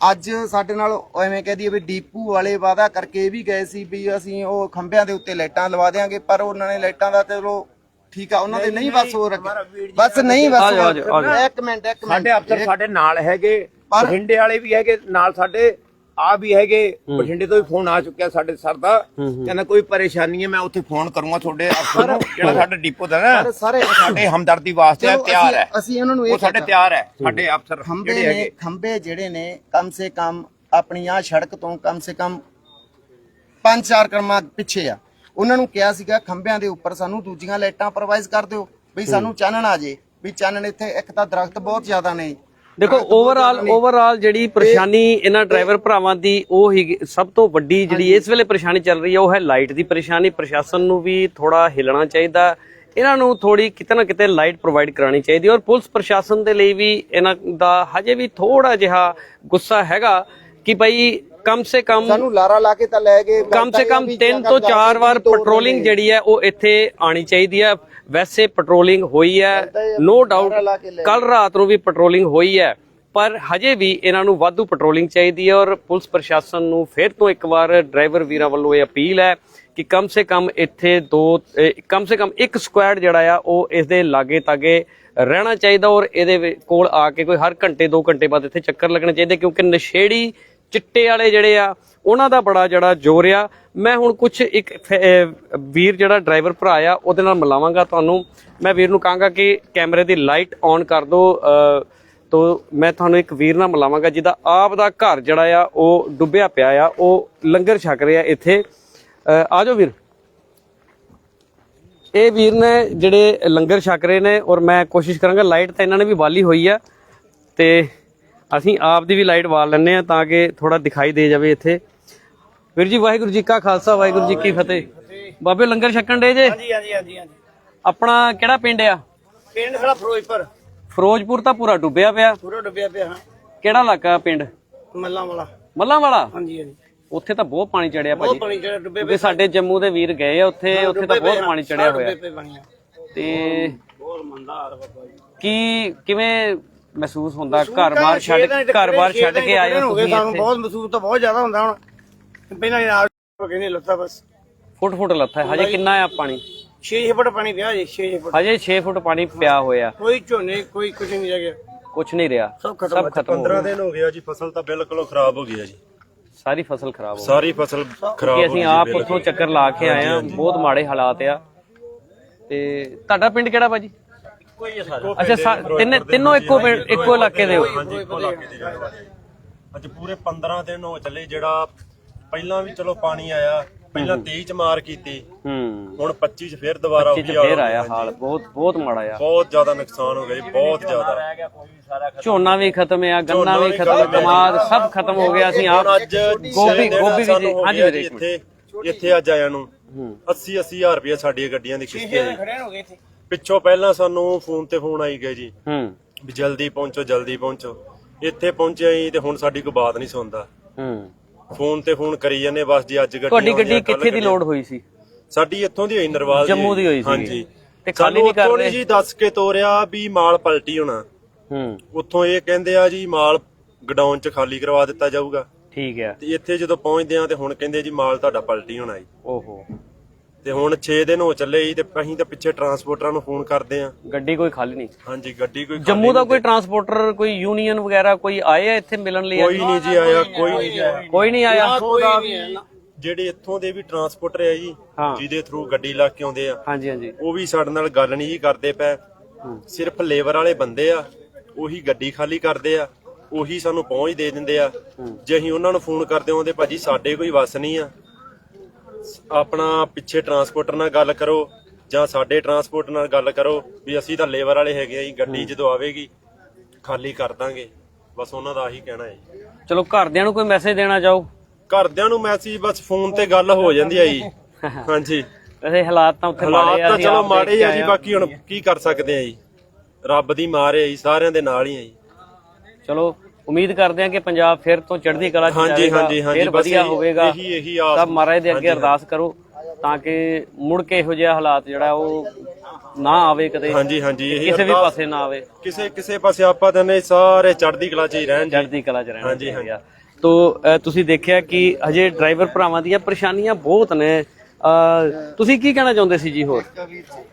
ਅੱਜ ਸਾਡੇ ਨਾਲ ਐਵੇਂ ਕਹਿ ਦਈਏ ਵੀ ਡੀਪੂ ਵਾਲੇ ਵਾਦਾ ਕਰਕੇ ਇਹ ਵੀ ਗਏ ਸੀ ਵੀ ਅਸੀਂ ਉਹ ਖੰਭਿਆਂ ਦੇ ਉੱਤੇ ਲਾਈਟਾਂ ਲਵਾ ਦੇਾਂਗੇ ਪਰ ਉਹਨਾਂ ਨੇ ਲਾਈਟਾਂ ਦਾ ਤੇ ਚਲੋ ਠੀਕ ਆ ਉਹਨਾਂ ਦੇ ਨਹੀਂ ਬਸ ਹੋ ਰੱਖਿਆ ਬਸ ਨਹੀਂ ਬਸ ਆਜੋ, ਆਜੋ, ਆਜੋ। ਇੱਕ ਮਿੰਟ ਇੱਕ ਮਿੰਟ ਸਾਡੇ ਅਫਸਰ ਸਾਡੇ ਨਾਲ ਹੈਗੇ ਪਰ- ਬਠਿੰਡੇ ਵਾਲੇ ਵੀ ਹੈਗੇ ਨਾਲ ਸਾਡੇ ਆ ਵੀ ਹੈਗੇ ਬਠਿੰਡੇ ਤੋਂ ਵੀ ਫੋਨ ਆ ਚੁੱਕਿਆ ਸਾਡੇ ਸਰ ਦਾ। ਕਹਿੰਦਾ ਕੋਈ ਪਰੇਸ਼ਾਨੀ ਹੈ ਮੈਂ ਉੱਥੇ ਫੋਨ ਕਰੂੰਗਾ ਤੁਹਾਡੇ ਅਫਸਰ ਨੂੰ ਜਿਹੜਾ ਸਾਡਾ ਡਿਪੋ ਦਾ ਨਾ ਸਾਡੇ ਹਮਦਰਦੀ ਵਾਸਤੇ ਤਿਆਰ ਹੈ। ਅਸੀਂ ਉਹਨਾਂ ਨੂੰ ਇਹ ਸਾਡੇ। ਤਿਆਰ ਹੈ ਸਾਡੇ ਅਫਸਰ ਖੰਬੇ ਜਿਹੜੇ ਨੇ ਹੈਗੇ। ਖੰਬੇ ਜਿਹੜੇ ਨੇ ਕਮ ਸੇ ਕਮ ਆਪਣੀ ਆ ਸੜਕ ਤੋਂ ਕਮ ਸੇ ਕਮ ਪੰਜ ਚਾਰ ਕਰਮਾਂ ਪਿੱਛੇ ਆ। ਉਹਨਾਂ ਨੂੰ ਕਿਹਾ ਸੀਗਾ ਖੰਬਿਆਂ ਦੇ ਉੱਪਰ ਸਾਨੂੰ ਦੂਜੀਆਂ ਲਾਈਟਾਂ ਪ੍ਰੋਵਾਈਜ਼ ਕਰ ਦਿਓ। ਵੀ ਸਾਨੂੰ ਚਾਨਣ ਆ ਜੇ। ਵੀ ਚਾਨਣ ਇੱਥੇ ਇੱਕ ਤਾਂ ਦਰਖਤ ਬਹੁਤ ਜ਼ਿਆਦਾ ਨੇ। ਦੇਖੋ ਓਵਰਆਲ ਓਵਰਆਲ ਜਿਹੜੀ ਪਰੇਸ਼ਾਨੀ ਇਹਨਾਂ ਡਰਾਈਵਰ ਭਰਾਵਾਂ ਦੀ ਉਹ ਹੀ ਸਭ ਤੋਂ ਵੱਡੀ ਜਿਹੜੀ ਇਸ ਵੇਲੇ ਪਰੇਸ਼ਾਨੀ ਚੱਲ ਰਹੀ ਹੈ ਉਹ ਹੈ ਲਾਈਟ ਦੀ ਪਰੇਸ਼ਾਨੀ। ਪ੍ਰਸ਼ਾਸਨ ਨੂੰ ਵੀ ਥੋੜਾ ਹਿਲਣਾ ਚਾਹੀਦਾ। ਇਹਨਾਂ ਨੂੰ ਥੋੜੀ ਕਿਤੇ ਨਾ ਕਿਤੇ ਲਾਈਟ ਪ੍ਰੋਵਾਈਡ ਕਰਾਣੀ ਚਾਹੀਦੀ ਔਰ ਪੁਲਿਸ ਪ੍ਰਸ਼ਾਸਨ ਦੇ ਲਈ ਵੀ ਇਹਨਾਂ ਦਾ ਹਜੇ ਵੀ ਥੋੜਾ ਜਿਹਾ ਗੁੱਸਾ ਹੈਗਾ ਕਿ ਭਾਈ ਕਮ ਸੇ ਕਮ ਸਾਨੂੰ ਲਾਰਾ ਲਾ ਕੇ ਤਾਂ ਲੈ ਗਏ। ਕਮ ਸੇ ਕਮ 3 ਤੋਂ 4 ਵਾਰ ਪੈਟਰੋਲਿੰਗ ਜਿਹੜੀ ਹੈ ਉਹ ਇੱਥੇ ਆਣੀ ਚਾਹੀਦੀ ਹੈ। ਵੈਸੇ ਪੈਟਰੋਲਿੰਗ ਹੋਈ ਹੈ ਨੋ ਡਾਊਟ ਕੱਲ ਰਾਤ ਨੂੰ ਵੀ ਪੈਟਰੋਲਿੰਗ ਹੋਈ ਹੈ ਪਰ ਹਜੇ ਵੀ ਇਹਨਾਂ ਨੂੰ ਵਾਧੂ ਪੈਟਰੋਲਿੰਗ ਚਾਹੀਦੀ ਹੈ ਔਰ ਪੁਲਿਸ ਪ੍ਰਸ਼ਾਸਨ ਨੂੰ ਫਿਰ ਤੋਂ ਇੱਕ ਵਾਰ ਡਰਾਈਵਰ ਵੀਰਾਂ ਵੱਲੋਂ ਇਹ ਅਪੀਲ ਹੈ ਕਿ ਕਮ ਸੇ ਕਮ ਇੱਥੇ ਦੋ ਕਮ ਸੇ ਕਮ ਇੱਕ ਸਕੁਐਡ ਜਿਹੜਾ ਆ ਉਹ ਇਸ ਦੇ ਲਾਗੇ ਤਾਗੇ ਰਹਿਣਾ ਚਾਹੀਦਾ ਔਰ ਇਹਦੇ ਕੋਲ ਆ ਕੇ ਕੋਈ ਹਰ ਘੰਟੇ 2 ਘੰਟੇ ਬਾਅਦ ਇੱਥੇ ਚੱਕਰ ਲੱਗਣੇ ਚਾਹੀਦੇ ਕਿਉਂਕਿ ਨਸ਼ੇੜੀ ਚਿੱਟੇ ਵਾਲੇ ਜਿਹੜੇ ਆ ਉਹਨਾਂ ਦਾ ਬੜਾ ਜਿਹੜਾ ਜ਼ੋਰ ਆ। ਮੈਂ ਹੁਣ ਕੁਝ ਇੱਕ ਫ- ਵੀਰ ਜਿਹੜਾ ਡਰਾਈਵਰ ਭਰਾ ਆ ਉਹਦੇ ਨਾਲ ਮਿਲਾਵਾਂਗਾ ਤੁਹਾਨੂੰ। ਮੈਂ ਵੀਰ ਨੂੰ ਕਹਾਂਗਾ ਕਿ ਕੈਮਰੇ ਦੀ ਲਾਈਟ ਔਨ ਕਰ ਦਿਓ ਤੋ ਮੈਂ ਤੁਹਾਨੂੰ ਇੱਕ ਵੀਰ ਨਾਲ ਮਿਲਾਵਾਂਗਾ ਜਿਹਦਾ ਆਪ ਦਾ ਘਰ ਜਿਹੜਾ ਆ ਉਹ ਡੁੱਬਿਆ ਪਿਆ ਆ। ਉਹ ਲੰਗਰ ਛਕ ਰਿਹਾ ਇੱਥੇ। ਅਹ, ਆ ਜਾਓ ਵੀਰ। ਇਹ ਵੀਰ ਨੇ ਜਿਹੜੇ ਲੰਗਰ ਛਕ ਰਹੇ ਨੇ ਔਰ ਮੈਂ ਕੋਸ਼ਿਸ਼ ਕਰਾਂਗਾ ਲਾਈਟ ਤਾਂ ਇਹਨਾਂ ਨੇ ਵੀ ਬਾਲੀ ਹੋਈ ਆ। ਤੇ ਅਸੀਂ ਆਪ ਦੀ ਵੀ ਲਾਈਟ ਬਾਲ ਲੈਂਦੇ ਆ ਤਾਂ ਕਿ ਥੋੜਾ ਦਿਖਾਈ ਦੇ ਜਾਵੇ ਇੱਥੇ। ਵੀਰ ਜੀ ਵਾਹਿਗੁਰੂ ਜੀ ਕਾ ਖਾਲਸਾ ਵਾਹਿਗੁਰੂ ਜੀ ਕੀ ਫਤਿਹ। ਬਾਬੇ ਲੰਗਰ ਛਕਣ ਡੇ ਜੇ? ਹਾਂਜੀ ਹਾਂਜੀ ਹਾਂਜੀ ਹਾਂਜੀ। ਆਪਣਾ ਕਿਹੜਾ ਪਿੰਡ ਆ? ਪਿੰਡ ਸਾਡਾ ਫਿਰੋਜ਼ਪੁਰ। ਫਿਰੋਜ਼ਪੁਰ ਤਾਂ ਪੂਰਾ ਡੁੱਬਿਆ ਪਿਆ। ਪੂਰਾ ਡੁੱਬਿਆ ਪਿਆ ਹਾਂ। ਕਿਹੜਾ ਇਲਾਕਾ ਪਿੰਡ? ਮੱਲਾਂ ਵਾਲਾ ਮੱਲਾਂ ਵਾਲਾ ਹਾਂਜੀ ਹਾਂਜੀ। ਉੱਥੇ ਤਾਂ ਬਹੁਤ ਪਾਣੀ ਚੜਿਆ ਬਹੁਤ ਭਾਜੀ ਪਾਣੀ ਜਿਹੜਾ ਡੁੱਬੇ ਸਾਡੇ ਜੰਮੂ ਦੇ ਵੀਰ ਗਏ ਆ ਉੱਥੇ ਉੱਥੇ ਤਾਂ ਬਹੁਤ ਪਾਣੀ ਚੜਿਆ ਹੋਇਆ। ਤੇ ਬਹੁਤ ਮੰਦਾ ਹਾਲ ਬਾਬਾ ਜੀ ਕੀ ਕਿਵੇਂ ਮਹਿਸੂਸ ਹੁੰਦਾ? ਘਰ-ਬਾਰ ਛੱਡ ਘਰ-ਬਾਰ ਛੱਡ ਕੇ ਆਏ ਹੋ ਤੁਸੀਂ ਸਾਨੂੰ ਬਹੁਤ ਮਹਿਸੂਸ ਤਾਂ ਬਹੁਤ ਜ਼ਿਆਦਾ ਹੁੰਦਾ ਹੁਣ। ਪਹਿਲਾਂ ਹੀ ਨਾਲ ਕਹਿੰਦੇ ਲੱਤਾ ਬਸ। ਫੁੱਟ ਫੁੱਟ ਲੱਥਾ ਹੈ। ਹਜੇ ਕਿੰਨਾ ਆ ਪਾਣੀ? 6 ਫੁੱਟ ਪਾਣੀ ਪਿਆ ਜੀ 6 ਫੁੱਟ। ਹਜੇ 6 ਫੁੱਟ ਪਾਣੀ ਪਿਆ ਹੋਇਆ। ਕੋਈ ਝੋਨੇ ਕੋਈ ਕੁਝ ਨਹੀਂ ਰਹਿ ਗਿਆ। ਕੁਝ ਨਹੀਂ ਰਿਹਾ। ਸਭ ਖਤਮ ਸਭ ਖਤਮ ਹੋ 15 ਗਿਆ। ਦਿਨ ਹੋ ਗਿਆ ਜੀ ਫਸਲ ਤਾਂ ਬਿਲਕੁਲ ਖਰਾਬ ਹੋ ਗਈ ਹੈ ਜੀ। ਸਾਰੀ ਫਸਲ ਖਰਾਬ ਹੋ ਸਾਰੀ ਫਸਲ ਖਰਾਬ ਗਈ ਹੋ ਅਸੀਂ ਗਈ ਆਪ ਜੀ ਉੱਥੋਂ ਚੱਕਰ ਲਾ ਕੇ ਆਏ ਆ ਬਹੁਤ ਮਾੜੇ ਹਾਲਾਤ ਆ। ਤੇ ਤੁਹਾਡਾ ਪਿੰਡ ਕਿਹੜਾ ਭਾਜੀ? ਅੱਛਾ ਸਾ- ਤਿੰਨੇ ਤਿੰਨੋਂ ਇੱਕੋ ਪਿੰਡ ਇੱਕੋ ਇਲਾਕੇ ਦੇ ਹੋ? ਹਾਂਜੀ ਇੱਕੋ ਇਲਾਕੇ ਦੇ ਰਹਿਣ ਵਾਲੇ। ਅੱਜ ਪੂਰੇ 15 ਦਿਨ ਹੋ ਚੱਲੇ ਜਿਹੜਾ ਪਹਿਲਾਂ ਵੀ ਚਲੋ ਪਾਣੀ ਆਇਆ ਪਹਿਲਾਂ 23 ਚ ਮਾਰ ਕੀਤੀ। ਹੂੰ। ਹੁਣ 25 ਚ ਫੇਰ ਦੁਬਾਰਾ ਚੀਜ਼ ਫੇਰ ਆਇਆ ਗਿਆ ਹਾਲ ਬਹੁਤ ਬਹੁਤ ਮਾੜਾ ਆ। ਬਹੁਤ ਜ਼ਿਆਦਾ ਨੁਕਸਾਨ ਹੋ ਗਿਆ ਜੀ ਬਹੁਤ ਜ਼ਿਆਦਾ। ਝੋਨਾ ਵੀ ਖਤਮ ਆ ਗੰਨਾ ਵੀ ਖਤਮ। ਕਮਾਦ ਸਭ ਖਤਮ ਹੋ ਗਿਆ ਅਸੀਂ ਆਪ ਅੱਜ ਗੋਭੀ ਗੋਭੀ ਵੀ ਜੀ ਗਿਆ ਵੀਰੇ ਜੀ ਇੱਕ ਮਿੰਟ। ਇੱਥੇ ਇੱਥੇ ਅੱਜ ਆਇਆ ਨੂੰ। 80 80000 ਰੁਪਏ ਸਾਡੀਆਂ ਗੱਡੀਆਂ ਦੀ ਕਿਸ਼ਤ ਹੈ ਜੀ। ਖੜੇ ਹੋ ਗਏ ਇੱਥੇ। ਪਿੱਛੋਂ ਪਹਿਲਾਂ ਸਾਨੂੰ ਫੋਨ ਤੇ ਫੋਨ ਆਈ ਗਏ ਜੀ। ਹੂੰ। ਵੀ ਜਲਦੀ ਪਹੁੰਚੋ ਜਲਦੀ ਪਹੁੰਚੋ। ਇੱਥੇ ਪਹੁੰਚਿਆ ਹੀ ਤੇ ਹੁਣ ਸਾਡੀ ਕੋਈ ਬਾਤ ਨਹੀਂ ਸੁਣਦਾ। ਹੂੰ। ਫੋਨ ਤੇ ਫੋਨ ਕਰੀ ਜਾਂਦੇ ਬਸ ਜੀ ਅੱਜ ਗੱਡੀ ਤੁਹਾਡੀ ਆ, ਗੱਡੀ ਕਿੱਥੇ ਦੀ ਲੋਡ ਹੋਈ ਸੀ? ਸਾਡੀ ਇੱਥੋਂ ਦੀ ਹੋਈ ਨਰਵਾਲ ਜੰਮੂ ਦੀ ਹੋਈ ਸੀਗੀ। ਹਾਂਜੀ। ਤੇ ਖਾਲੀ ਨਹੀਂ ਕਰ ਰਹੇ? ਜੀ ਦੱਸ ਕੇ ਤੋਰਿਆ ਵੀ ਮਾਲ ਪਲਟੀ ਹੋਣਾ। ਹੂੰ। ਉੱਥੋਂ ਇਹ ਕਹਿੰਦੇ ਆ ਜੀ ਮਾਲ ਗਡਾਊਨ 'ਚ ਖਾਲੀ ਕਰਵਾ ਦਿੱਤਾ ਜਾਊਗਾ। ਠੀਕ ਹੈ ਤੇ ਇੱਥੇ ਜਦੋਂ ਪਹੁੰਚਦੇ ਆ ਤੇ ਹੁਣ ਕਹਿੰਦੇ ਜੀ ਮਾਲ ਤੁਹਾਡਾ ਪਲਟੀ ਹੋਣਾ ਜੀ। ਓਹੋ। ਤੇ ਹੁਣ 6 ਦਿਨ ਹੋ ਚੱਲੇ ਜੀ ਤੇ ਅਸੀਂ ਤਾਂ ਪਿੱਛੇ ਟਰਾਂਸਪੋਰਟਰਾਂ ਨੂੰ ਫੋਨ ਕਰਦੇ ਆ ਗੱਡੀ ਕੋਈ ਖਾਲੀ ਨਹੀਂ। ਹਾਂਜੀ ਗੱਡੀ ਕੋਈ ਜੰਮੂ ਦਾ ਕੋਈ ਟਰਾਂਸਪੋਰਟਰ ਕੋਈ ਯੂਨੀਅਨ ਵਗੈਰਾ ਕੋਈ ਆਏ ਆ ਇੱਥੇ ਮਿਲਣ ਲਈ? ਕੋਈ ਨਹੀਂ ਜੀ ਆਇਆ ਕੋਈ ਨਹੀਂ ਜੀ ਆਇਆ। ਕੋਈ ਨਹੀਂ ਆਇਆ? ਜਿਹੜੇ ਇੱਥੋਂ ਦੇ ਵੀ ਟਰਾਂਸਪੋਰਟਰ ਆ ਜੀ ਹਾਂ। ਜਿਹਦੇ ਥਰੂ ਗੱਡੀ ਲਾ ਕੇ ਆਉਂਦੇ ਆ ਹਾਂਜੀ ਹਾਂਜੀ। ਉਹ ਵੀ ਸਾਡੇ ਨਾਲ ਗੱਲ ਨਹੀਂ ਜੀ ਕਰਦੇ ਪਏ। ਸਿਰਫ ਲੇਬਰ ਵਾਲੇ ਬੰਦੇ ਆ ਉਹੀ ਗੱਡੀ ਖਾਲੀ ਕਰਦੇ ਆ ਉਹੀ ਸਾਨੂੰ ਪਹੁੰਚ ਦੇ ਦਿੰਦੇ ਆ। ਜੇ ਅਸੀਂ ਉਹਨਾਂ ਨੂੰ ਫੋਨ ਕਰਦੇ ਹਾਂ ਤੇ ਭਾਜੀ ਸਾਡੇ ਕੋਈ ਵਸ ਨਹੀਂ ਆ। ਆਪਣਾ ਪਿੱਛੇ ਟਰਾਂਸਪੋਰਟਰ ਨਾਲ ਗੱਲ ਕਰੋ ਜਾਂ ਸਾਡੇ ਟਰਾਂਸਪੋਰਟ ਨਾਲ ਗੱਲ ਕਰੋ ਵੀ ਅਸੀਂ ਤਾਂ ਲੇਬਰ ਵਾਲੇ ਹੈਗੇ ਆ ਜੀ ਗੱਡੀ ਜਦੋਂ ਆਵੇਗੀ ਖਾਲੀ ਕਰ ਦਾਂਗੇ। ਬਸ ਉਹਨਾਂ ਦਾ ਆਹੀ ਕਹਿਣਾ ਹੈ ਜੀ। ਚਲੋ ਘਰਦਿਆਂ ਨੂੰ ਕੋਈ ਮੈਸੇਜ ਦੇਣਾ ਚਾਹੋ? ਘਰਦਿਆਂ ਨੂੰ ਮੈਸੇਜ ਬਸ ਫੋਨ ਤੇ ਗੱਲ ਹੋ ਜਾਂਦੀ ਆ ਜੀ। [LAUGHS] ਹਾਂਜੀ। ਵੈਸੇ ਹਾਲਾਤ ਤਾਂ ਉੱਥੇ ਹਾਲਾਤ ਮਾੜੇ ਆ ਤਾਂ ਅਸੀਂ ਚਲੋ ਆਪ ਮਾੜੇ ਆ ਜੀ ਆਏ ਬਾਕੀ ਹੁਣ ਕੀ ਕਰ ਸਕਦੇ ਆ ਜੀ। ਰੱਬ ਦੀ ਮਾਰ ਹੈ ਜੀ ਸਾਰਿਆਂ ਦੇ ਨਾਲ ਹੀ ਆ ਜੀ। ਚਲੋ ਉਮੀਦ ਕਰਦੇ ਹਾਂ ਕਿ ਪੰਜਾਬ ਫਿਰ ਤੋਂ ਚੜ੍ਹਦੀ ਕਲਾ ਚ ਹਾਂਜੀ, ਜਾਵੇਗਾ, ਹਾਂਜੀ, ਹਾਂਜੀ, ਫਿਰ ਬਸ ਵਧੀਆ ਇਹੀ- ਹੋਵੇਗਾ। ਇਹੀ- ਇਹੀ ਆਸ- ਸਭ ਮਹਾਰਾਜ ਦੇ ਅੱਗੇ ਹਾਂਜੀ, ਅਰਦਾਸ ਕਰੋ ਤਾਂ ਕਿ ਮੁੜ ਕੇ ਇਹੋ ਜਿਹਾ ਹਾਲਾਤ ਜਿਹੜਾ ਉਹ ਨਾ ਆਵੇ ਕਦੇ ਹਾਂਜੀ ਹਾਂਜੀ ਇਹ ਕਿਸੇ ਵੀ ਪਾਸੇ ਨਾ ਆਵੇ। ਕਿਸੇ ਕਿਸੇ ਪਾਸੇ ਆਪਾਂ ਤਾਂ ਨੇ ਸਾਰੇ ਚੜ੍ਹਦੀ ਕਲਾ ਚ ਹੀ ਰਹਿਣ ਜੀ। ਚੜ੍ਹਦੀ ਕਲਾ ਚ ਰਹਿਣਾ ਹਾਂਜੀ, ਚਾਹੀਦਾ ਤੋ ਅ, ਤੁਸੀਂ ਦੇਖਿਆ ਕਿ ਹਜੇ ਡਰਾਈਵਰ ਭਰਾਵਾਂ ਦੀਆਂ ਪਰੇਸ਼ਾਨੀਆਂ ਬਹੁਤ ਨੇ। ਅ, ਤੁਸੀਂ ਕੀ ਕਹਿਣਾ ਚਾਹੁੰਦੇ ਸੀ ਜੀ ਹੋਰ?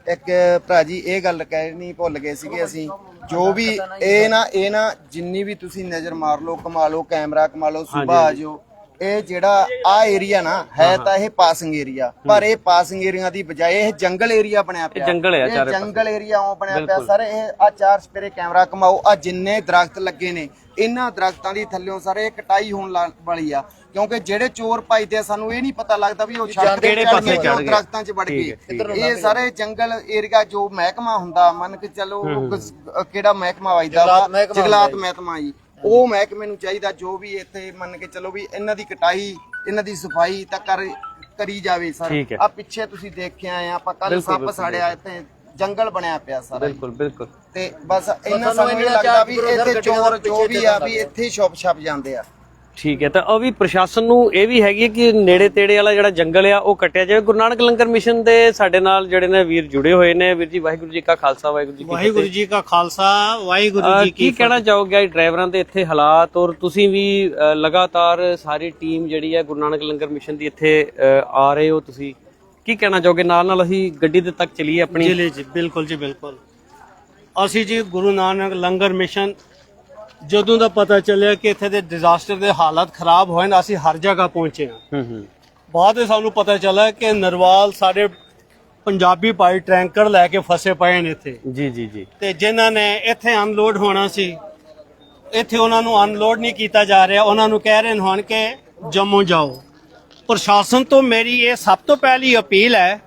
ਇੱਕ ਭਰਾ ਜੀ ਇਹ ਗੱਲ ਕਹਿਣੀ ਭੁੱਲ ਗਏ ਸੀਗੇ ਅਸੀਂ ਜੋ ਵੀ ਇਹ ਨਾ ਇਹ ਨਾ ਜਿੰਨੀ ਵੀ ਤੁਸੀਂ ਨਜ਼ਰ ਮਾਰ ਲਓ ਕਮਾ ਲਓ ਕੈਮਰਾ ਕਮਾ ਲਓ ਸੁਭਾ ਆ ਜਾਓ ਇਹ ਜਿਹੜਾ ਆ ਏਰੀਆ ਨਾ ਹੈ ਤਾਂ ਇਹ ਪਾਸਿੰਗ ਏਰੀਆ ਪਰ ਇਹ ਪਾਸਿੰਗ ਏਰੀਆ ਦੀ ਬਜਾਏ ਇਹ ਜੰਗਲ ਏਰੀਆ ਬਣਿਆ ਪਿਆ। ਜੰਗਲ ਹੈ ਇਹ ਚਾਰੇ ਜੰਗਲ ਏਰੀਆ ਉਹ ਬਣਿਆ ਪਿਆ। ਸਰ ਇਹ ਆ ਚਾਰ ਸਪੇਰੇ ਕੈਮਰਾ ਕਮਾਓ ਆ ਜਿੰਨੇ ਦਰਖਤ ਲੱਗੇ ਨੇ ਇਹਨਾਂ ਦਰਖਤਾਂ ਦੀ ਥੱਲਿਓਂ ਸਰ ਇਹ ਕਟਾਈ ਹੋਣ ਵਾਲੀ ਆ। ਕਿਉਂਕਿ ਜਿਹੜੇ ਚੋਰ ਭਾਈਦੇ ਆ ਸਾਨੂੰ ਇਹ ਨਹੀਂ ਪਤਾ ਲੱਗਦਾ ਵੀ ਉਹ ਛੱਡ ਕਿਹੜੇ ਪਾਸੇ ਕਿਉਂ ਗਏ। ਦਰਖਤਾਂ 'ਚ ਵੜ ਗਏ। ਇਹ ਸਾਰੇ ਜੰਗਲ ਏਰੀਆ ਜੋ ਮਹਿਕਮਾ ਹੁੰਦਾ ਮੰਨ ਕੇ ਚੱਲੋ ਕਿਹੜਾ ਮਹਿਕਮਾ ਵਜਦਾ ਜੰਗਲਾਤ ਮਹਿਕਮਾ ਜੀ। ਉਹ ਮਹਿਕਮੇ ਨੂੰ ਚਾਹੀਦਾ ਜੋ ਵੀ ਇੱਥੇ ਮੰਨ ਕੇ ਚੱਲੋ ਵੀ ਇਹਨਾਂ ਦੀ ਕਟਾਈ ਇਹਨਾਂ ਦੀ ਸਫ਼ਾਈ ਤਾਂ ਕਰ ਕਰੀ ਜਾਵੇ ਸਰ। ਠੀਕ ਹੈ। ਆ ਪਿੱਛੇ ਤੁਸੀਂ ਦੇਖਿਆ ਆ ਆਪਾਂ ਕੱਲ ਸੱਪ ਸਾੜਿਆ ਇੱਥੇ ਜੰਗਲ ਬਣਿਆ ਪਿਆ ਸਾਰਾ। ਬਿਲਕੁਲ ਬਿਲਕੁਲ। ਤੇ ਬਸ ਇਹਨਾਂ ਸਾਨੂੰ ਇਹ ਲੱਗਦਾ ਵੀ ਇੱਥੇ ਚੋਰ ਜੋ ਵੀ ਆ ਵੀ ਇੱਥੇ ਹੀ ਛੁਪ ਛਪ ਜਾਂਦੇ ਆ। ਠੀਕ ਹੈ ਤਾਂ ਉਹ ਵੀ ਪ੍ਰਸ਼ਾਸਨ ਨੂੰ ਇਹ ਵੀ ਹੈਗੀ ਕਿ ਨੇੜੇ ਤੇੜੇ ਵਾਲਾ ਜਿਹੜਾ ਜੰਗਲ ਆ ਉਹ ਕੱਟਿਆ ਜਾਵੇ। ਗੁਰੂ ਨਾਨਕ ਲੰਗਰ ਮਿਸ਼ਨ ਦੇ ਸਾਡੇ ਨਾਲ ਜਿਹੜੇ ਨੇ ਵੀਰ ਜੁੜੇ ਹੋਏ ਨੇ। ਵੀਰ ਜੀ ਵਾਹਿਗੁਰੂ ਜੀ ਕਾ ਖਾਲਸਾ ਵਾਹਿਗੁਰੂ ਜੀ ਕੀ ਵਾਹਿਗੁਰੂ ਜੀ ਕਾ ਖਾਲਸਾ ਵਾਹਿਗੁਰੂ ਜੀ ਕੀ ਕੀ ਕਹਿਣਾ ਚਾਹੋਗੇ ਡਰਾਈਵਰਾਂ ਦੇ ਇੱਥੇ ਹਾਲਾਤ? ਔਰ ਤੁਸੀਂ ਵੀ ਲਗਾਤਾਰ ਸਾਰੀ ਟੀਮ ਜਿਹੜੀ ਹੈ ਗੁਰੂ ਨਾਨਕ ਲੰਗਰ ਮਿਸ਼ਨ ਦੀ ਇੱਥੇ ਆ ਰਹੇ ਹੋ ਤੁਸੀਂ। ਕੀ ਕਹਿਣਾ ਚਾਹੋਗੇ? ਨਾਲ ਨਾਲ ਅਸੀਂ ਗੱਡੀ ਦੇ ਤੱਕ ਚਲੀਏ ਆਪਣੀ। ਜੀ ਬਿਲਕੁਲ ਜੀ ਬਿਲਕੁਲ। ਅਸੀਂ ਜੀ ਗੁਰੂ ਨਾਨਕ ਲੰਗਰ ਮਿਸ਼ਨ ਜਦੋਂ ਦਾ ਪਤਾ ਚੱਲਿਆ ਕਿ ਇੱਥੇ ਦੇ ਡਿਜ਼ਾਸਟਰ ਦੇ ਹਾਲਾਤ ਖਰਾਬ ਹੋਏ ਨੇ ਅਸੀਂ ਹਰ ਜਗ੍ਹਾ ਪਹੁੰਚੇ ਹਾਂ। ਹੂੰ ਹੂੰ। ਬਾਅਦ ਵਿੱਚ ਸਾਨੂੰ ਪਤਾ ਚੱਲਾ ਕਿ ਨਰਵਾਲ ਸਾਡੇ ਪੰਜਾਬੀ ਭਾਈ ਟੈਂਕਰ ਲੈ ਕੇ ਫਸੇ ਪਏ ਨੇ ਇੱਥੇ। ਜੀ ਜੀ ਜੀ। ਤੇ ਜਿਨ੍ਹਾਂ ਨੇ ਇੱਥੇ ਅਨਲੋਡ ਹੋਣਾ ਸੀ ਇੱਥੇ ਉਹਨਾਂ ਨੂੰ ਅਨਲੋਡ ਨਹੀਂ ਕੀਤਾ ਜਾ ਰਿਹਾ। ਉਹਨਾਂ ਨੂੰ ਕਹਿ ਰਹੇ ਹਨ ਕਿ ਜੰਮੂ ਜਾਓ। ਪ੍ਰਸ਼ਾਸਨ ਤੋਂ ਮੇਰੀ ਇਹ ਸਭ ਤੋਂ ਪਹਿਲੀ ਅਪੀਲ ਹੈ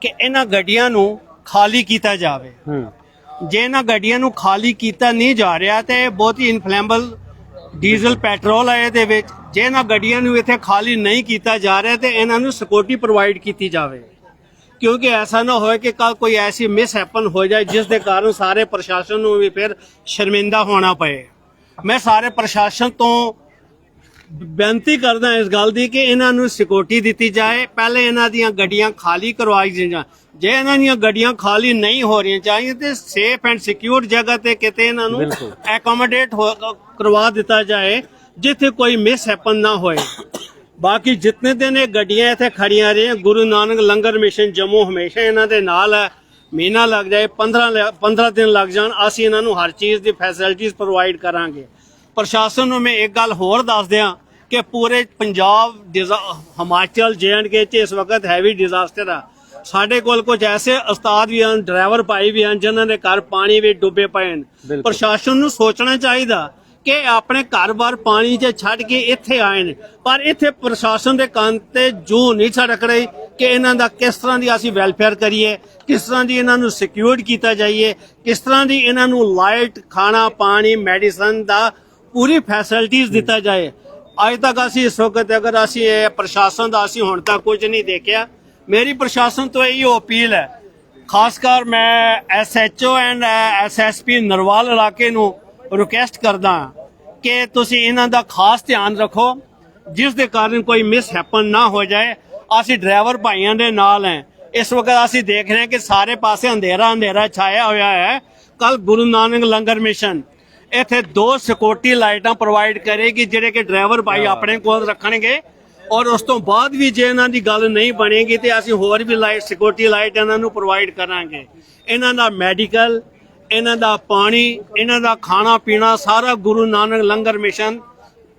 ਕਿ ਇਹਨਾਂ ਗੱਡੀਆਂ ਨੂੰ ਖਾਲੀ ਕੀਤਾ ਜਾਵੇ। ਹੂੰ। ਜੇ ਇਹਨਾਂ ਗੱਡੀਆਂ ਨੂੰ ਖਾਲੀ ਕੀਤਾ ਨਹੀਂ ਜਾ ਰਿਹਾ ਤੇ ਇਹ ਬਹੁਤ ਹੀ ਇਨਫਲੇਮੇਬਲ ਡੀਜ਼ਲ ਪੈਟਰੋਲ ਹੈ ਇਹਦੇ ਵਿੱਚ। ਜੇ ਇਹਨਾਂ ਗੱਡੀਆਂ ਨੂੰ ਇੱਥੇ ਖਾਲੀ ਨਹੀਂ ਕੀਤਾ ਜਾ ਰਿਹਾ ਤੇ ਇਹਨਾਂ ਨੂੰ ਸਿਕਿਉਰਿਟੀ ਪ੍ਰੋਵਾਈਡ ਕੀਤੀ ਜਾਵੇ। ਕਿਉਂਕਿ ਐਸਾ ਨਾ ਹੋਏ ਕਿ ਕੱਲ ਕੋਈ ਐਸੀ ਮਿਸ ਹੈਪਨ ਹੋ ਜਾਏ ਜਿਸ ਦੇ ਕਾਰਨ ਸਾਰੇ ਪ੍ਰਸ਼ਾਸਨ ਨੂੰ ਵੀ ਫਿਰ ਸ਼ਰਮਿੰਦਾ ਹੋਣਾ ਪਏ। ਮੈਂ ਸਾਰੇ ਪ੍ਰਸ਼ਾਸਨ ਤੋਂ ਬੇਨਤੀ ਕਰਦਾ ਇਸ ਗੱਲ ਦੀ ਕਿ ਇਹਨਾਂ ਨੂੰ ਸਿਕਿਉਰਿਟੀ ਦਿੱਤੀ ਜਾਏ। ਪਹਿਲੇ ਇਹਨਾਂ ਦੀਆਂ ਗੱਡੀਆਂ ਖਾਲੀ ਕਰਵਾਈ ਜਾਣ ਜੇ ਇਹਨਾਂ ਦੀਆਂ ਗੱਡੀਆਂ ਖਾਲੀ ਨਹੀਂ ਹੋ ਰਹੀਆਂ ਚਾਹੀਏ ਤੇ ਸੇਫ ਐਂਡ ਸਿਕਿਉਰ ਜਗ੍ਹਾ ਤੇ ਕਿਤੇ ਇਹਨਾਂ ਨੂੰ ਐਕੋਮੋਡੇਟ ਕਰਵਾ ਦਿੱਤਾ ਜਾਏ ਜਿੱਥੇ ਕੋਈ ਮਿਸ ਹੈਪਨ ਨਾ ਹੋਏ। ਬਾਕੀ ਜਿੰਨੇ ਦਿਨ ਇਹ ਗੱਡੀਆਂ ਇੱਥੇ ਖੜੀਆਂ ਰਹੀਆਂ ਗੁਰੂ ਨਾਨਕ ਲੰਗਰ ਮਿਸ਼ਨ ਜੰਮੂ ਹਮੇਸ਼ਾ ਇਹਨਾਂ ਦੇ ਨਾਲ ਹੈ। ਮਹੀਨਾ ਲੱਗ ਜਾਏ 15 ਲ- 15 ਦਿਨ ਲੱਗ ਜਾਣ ਅਸੀਂ ਇਹਨਾਂ ਨੂੰ ਹਰ ਚੀਜ਼ ਦੀ ਫੈਸਿਲਿਟੀਜ਼ ਪ੍ਰੋਵਾਈਡ ਕਰਾਂਗੇ। ਪ੍ਰਸ਼ਾਸਨ ਨੂੰ ਮੈਂ ਇੱਕ ਗੱਲ ਹੋਰ ਦੱਸ ਦਿਆਂ ਕਿ ਪੂਰੇ ਪੰਜਾਬ ਹਿਮਾਚਲ ਕੇ ਚ ਇਸ ਵਕਤ ਹੈਵੀ ਡਿਜ਼ਾਸਟਰ ਆ। ਸਾਡੇ ਕੋਲ ਕੁਝ ਐਸੇ ਉਸਤਾਦ ਵੀ ਹਨ ਡਰਾਈਵਰ ਭਾਈ ਵੀ ਹਨ ਜਿਨ੍ਹਾਂ ਦੇ ਘਰ ਪਾਣੀ ਵਿੱਚ ਡੁੱਬੇ ਪਏ ਨੇ ਪ੍ਰਸ਼ਾਸਨ ਨੂੰ ਸੋਚਣਾ ਚਾਹੀਦਾ ਕਿ ਆਪਣੇ ਘਰ-ਬਾਰ ਪਾਣੀ 'ਚ ਛੱਡ ਕੇ ਇੱਥੇ ਆਏ ਨੇ ਪਰ ਇੱਥੇ ਪ੍ਰਸ਼ਾਸਨ ਦੇ ਕੰਨ ਤੇ ਜੂ ਨਹੀਂ ਛੜਕ ਰਹੀ ਕਿ ਇਹਨਾਂ ਦਾ ਕਿਸ ਤਰ੍ਹਾਂ ਦੀ ਅਸੀਂ ਵੈਲਫੇਅਰ ਕਰੀਏ ਕਿਸ ਤਰ੍ਹਾਂ ਦੀ ਇਹਨਾਂ ਨੂੰ ਸਿਕਿਉਰਡ ਕੀਤਾ ਜਾਈਏ ਕਿਸ ਤਰ੍ਹਾਂ ਦੀ ਇਹਨਾਂ ਨੂੰ ਲਾਈਟ ਖਾਣਾ ਪਾਣੀ ਮੈਡੀਸਨ ਦਾ ਪੂਰੀ ਫੈਸਿਲਿਟੀਆਂ ਦਿੱਤਾ ਜਾਏ। ਅੱਜ ਤੱਕ ਅਸੀਂ ਇਸ ਵਕਤ ਅਗਰ ਅਸੀਂ ਇਹ ਪ੍ਰਸ਼ਾਸਨ ਦਾ ਅਸੀਂ ਹੁਣ ਤੱਕ ਕੁਝ ਨਹੀਂ ਦੇਖਿਆ ਮੇਰੀ ਪ੍ਰਸ਼ਾਸਨ ਤੋਂ ਇਹੀ ਅਪੀਲ ਹੈ। ਖਾਸ ਕਰ ਮੈਂ ਐਸਐਚਓ ਐਂਡ ਐਸਐਸਪੀ ਨਰਵਾਲ ਇਲਾਕੇ ਨੂੰ ਰਿਕੁਐਸਟ ਕਰਦਾ ਕਿ ਤੁਸੀਂ ਇਹਨਾਂ ਦਾ ਖਾਸ ਧਿਆਨ ਰੱਖੋ ਜਿਸ ਦੇ ਕਾਰਨ ਕੋਈ ਮਿਸ ਹੈਪਨ ਨਾ ਹੋ ਜਾਏ। ਅਸੀਂ ਡਰਾਈਵਰ ਭਾਈਆਂ ਦੇ ਨਾਲ ਹੈ। ਇਸ ਵਕਤ ਅਸੀਂ ਦੇਖ ਰਹੇ ਹਾਂ ਕਿ ਸਾਰੇ ਪਾਸੇ ਅੰਧੇਰਾ ਅੰਧੇਰਾ ਛਾਇਆ ਹੋਇਆ ਹੈ। ਕੱਲ ਗੁਰੂ ਨਾਨਕ ਲੰਗਰ ਮਿਸ਼ਨ ਇੱਥੇ ਦੋ ਸਿਕਿਉਰਿਟੀ ਲਾਈਟਾਂ ਪ੍ਰੋਵਾਈਡ ਕਰੇਗੀ ਜਿਹੜੇ ਕਿ ਡਰਾਈਵਰ ਭਾਈ ਆਪਣੇ ਕੋਲ ਰੱਖਣਗੇ। ਔਰ ਉਸ ਤੋਂ ਬਾਅਦ ਵੀ ਜੇ ਇਹਨਾਂ ਦੀ ਗੱਲ ਨਹੀਂ ਬਣੇਗੀ ਤੇ ਅਸੀਂ ਹੋਰ ਵੀ ਲਾਈਟ ਸਿਕਿਉਰਿਟੀ ਲਾਈਟ ਇਹਨਾਂ ਨੂੰ ਪ੍ਰੋਵਾਈਡ ਕਰਾਂਗੇ। ਇਹਨਾਂ ਦਾ ਮੈਡੀਕਲ ਇਹਨਾਂ ਦਾ ਪਾਣੀ, ਇਹਨਾਂ ਦਾ ਖਾਣਾ ਪੀਣਾ, ਸਾਰਾ ਗੁਰੂ ਨਾਨਕ ਲੰਗਰ ਮਿਸ਼ਨ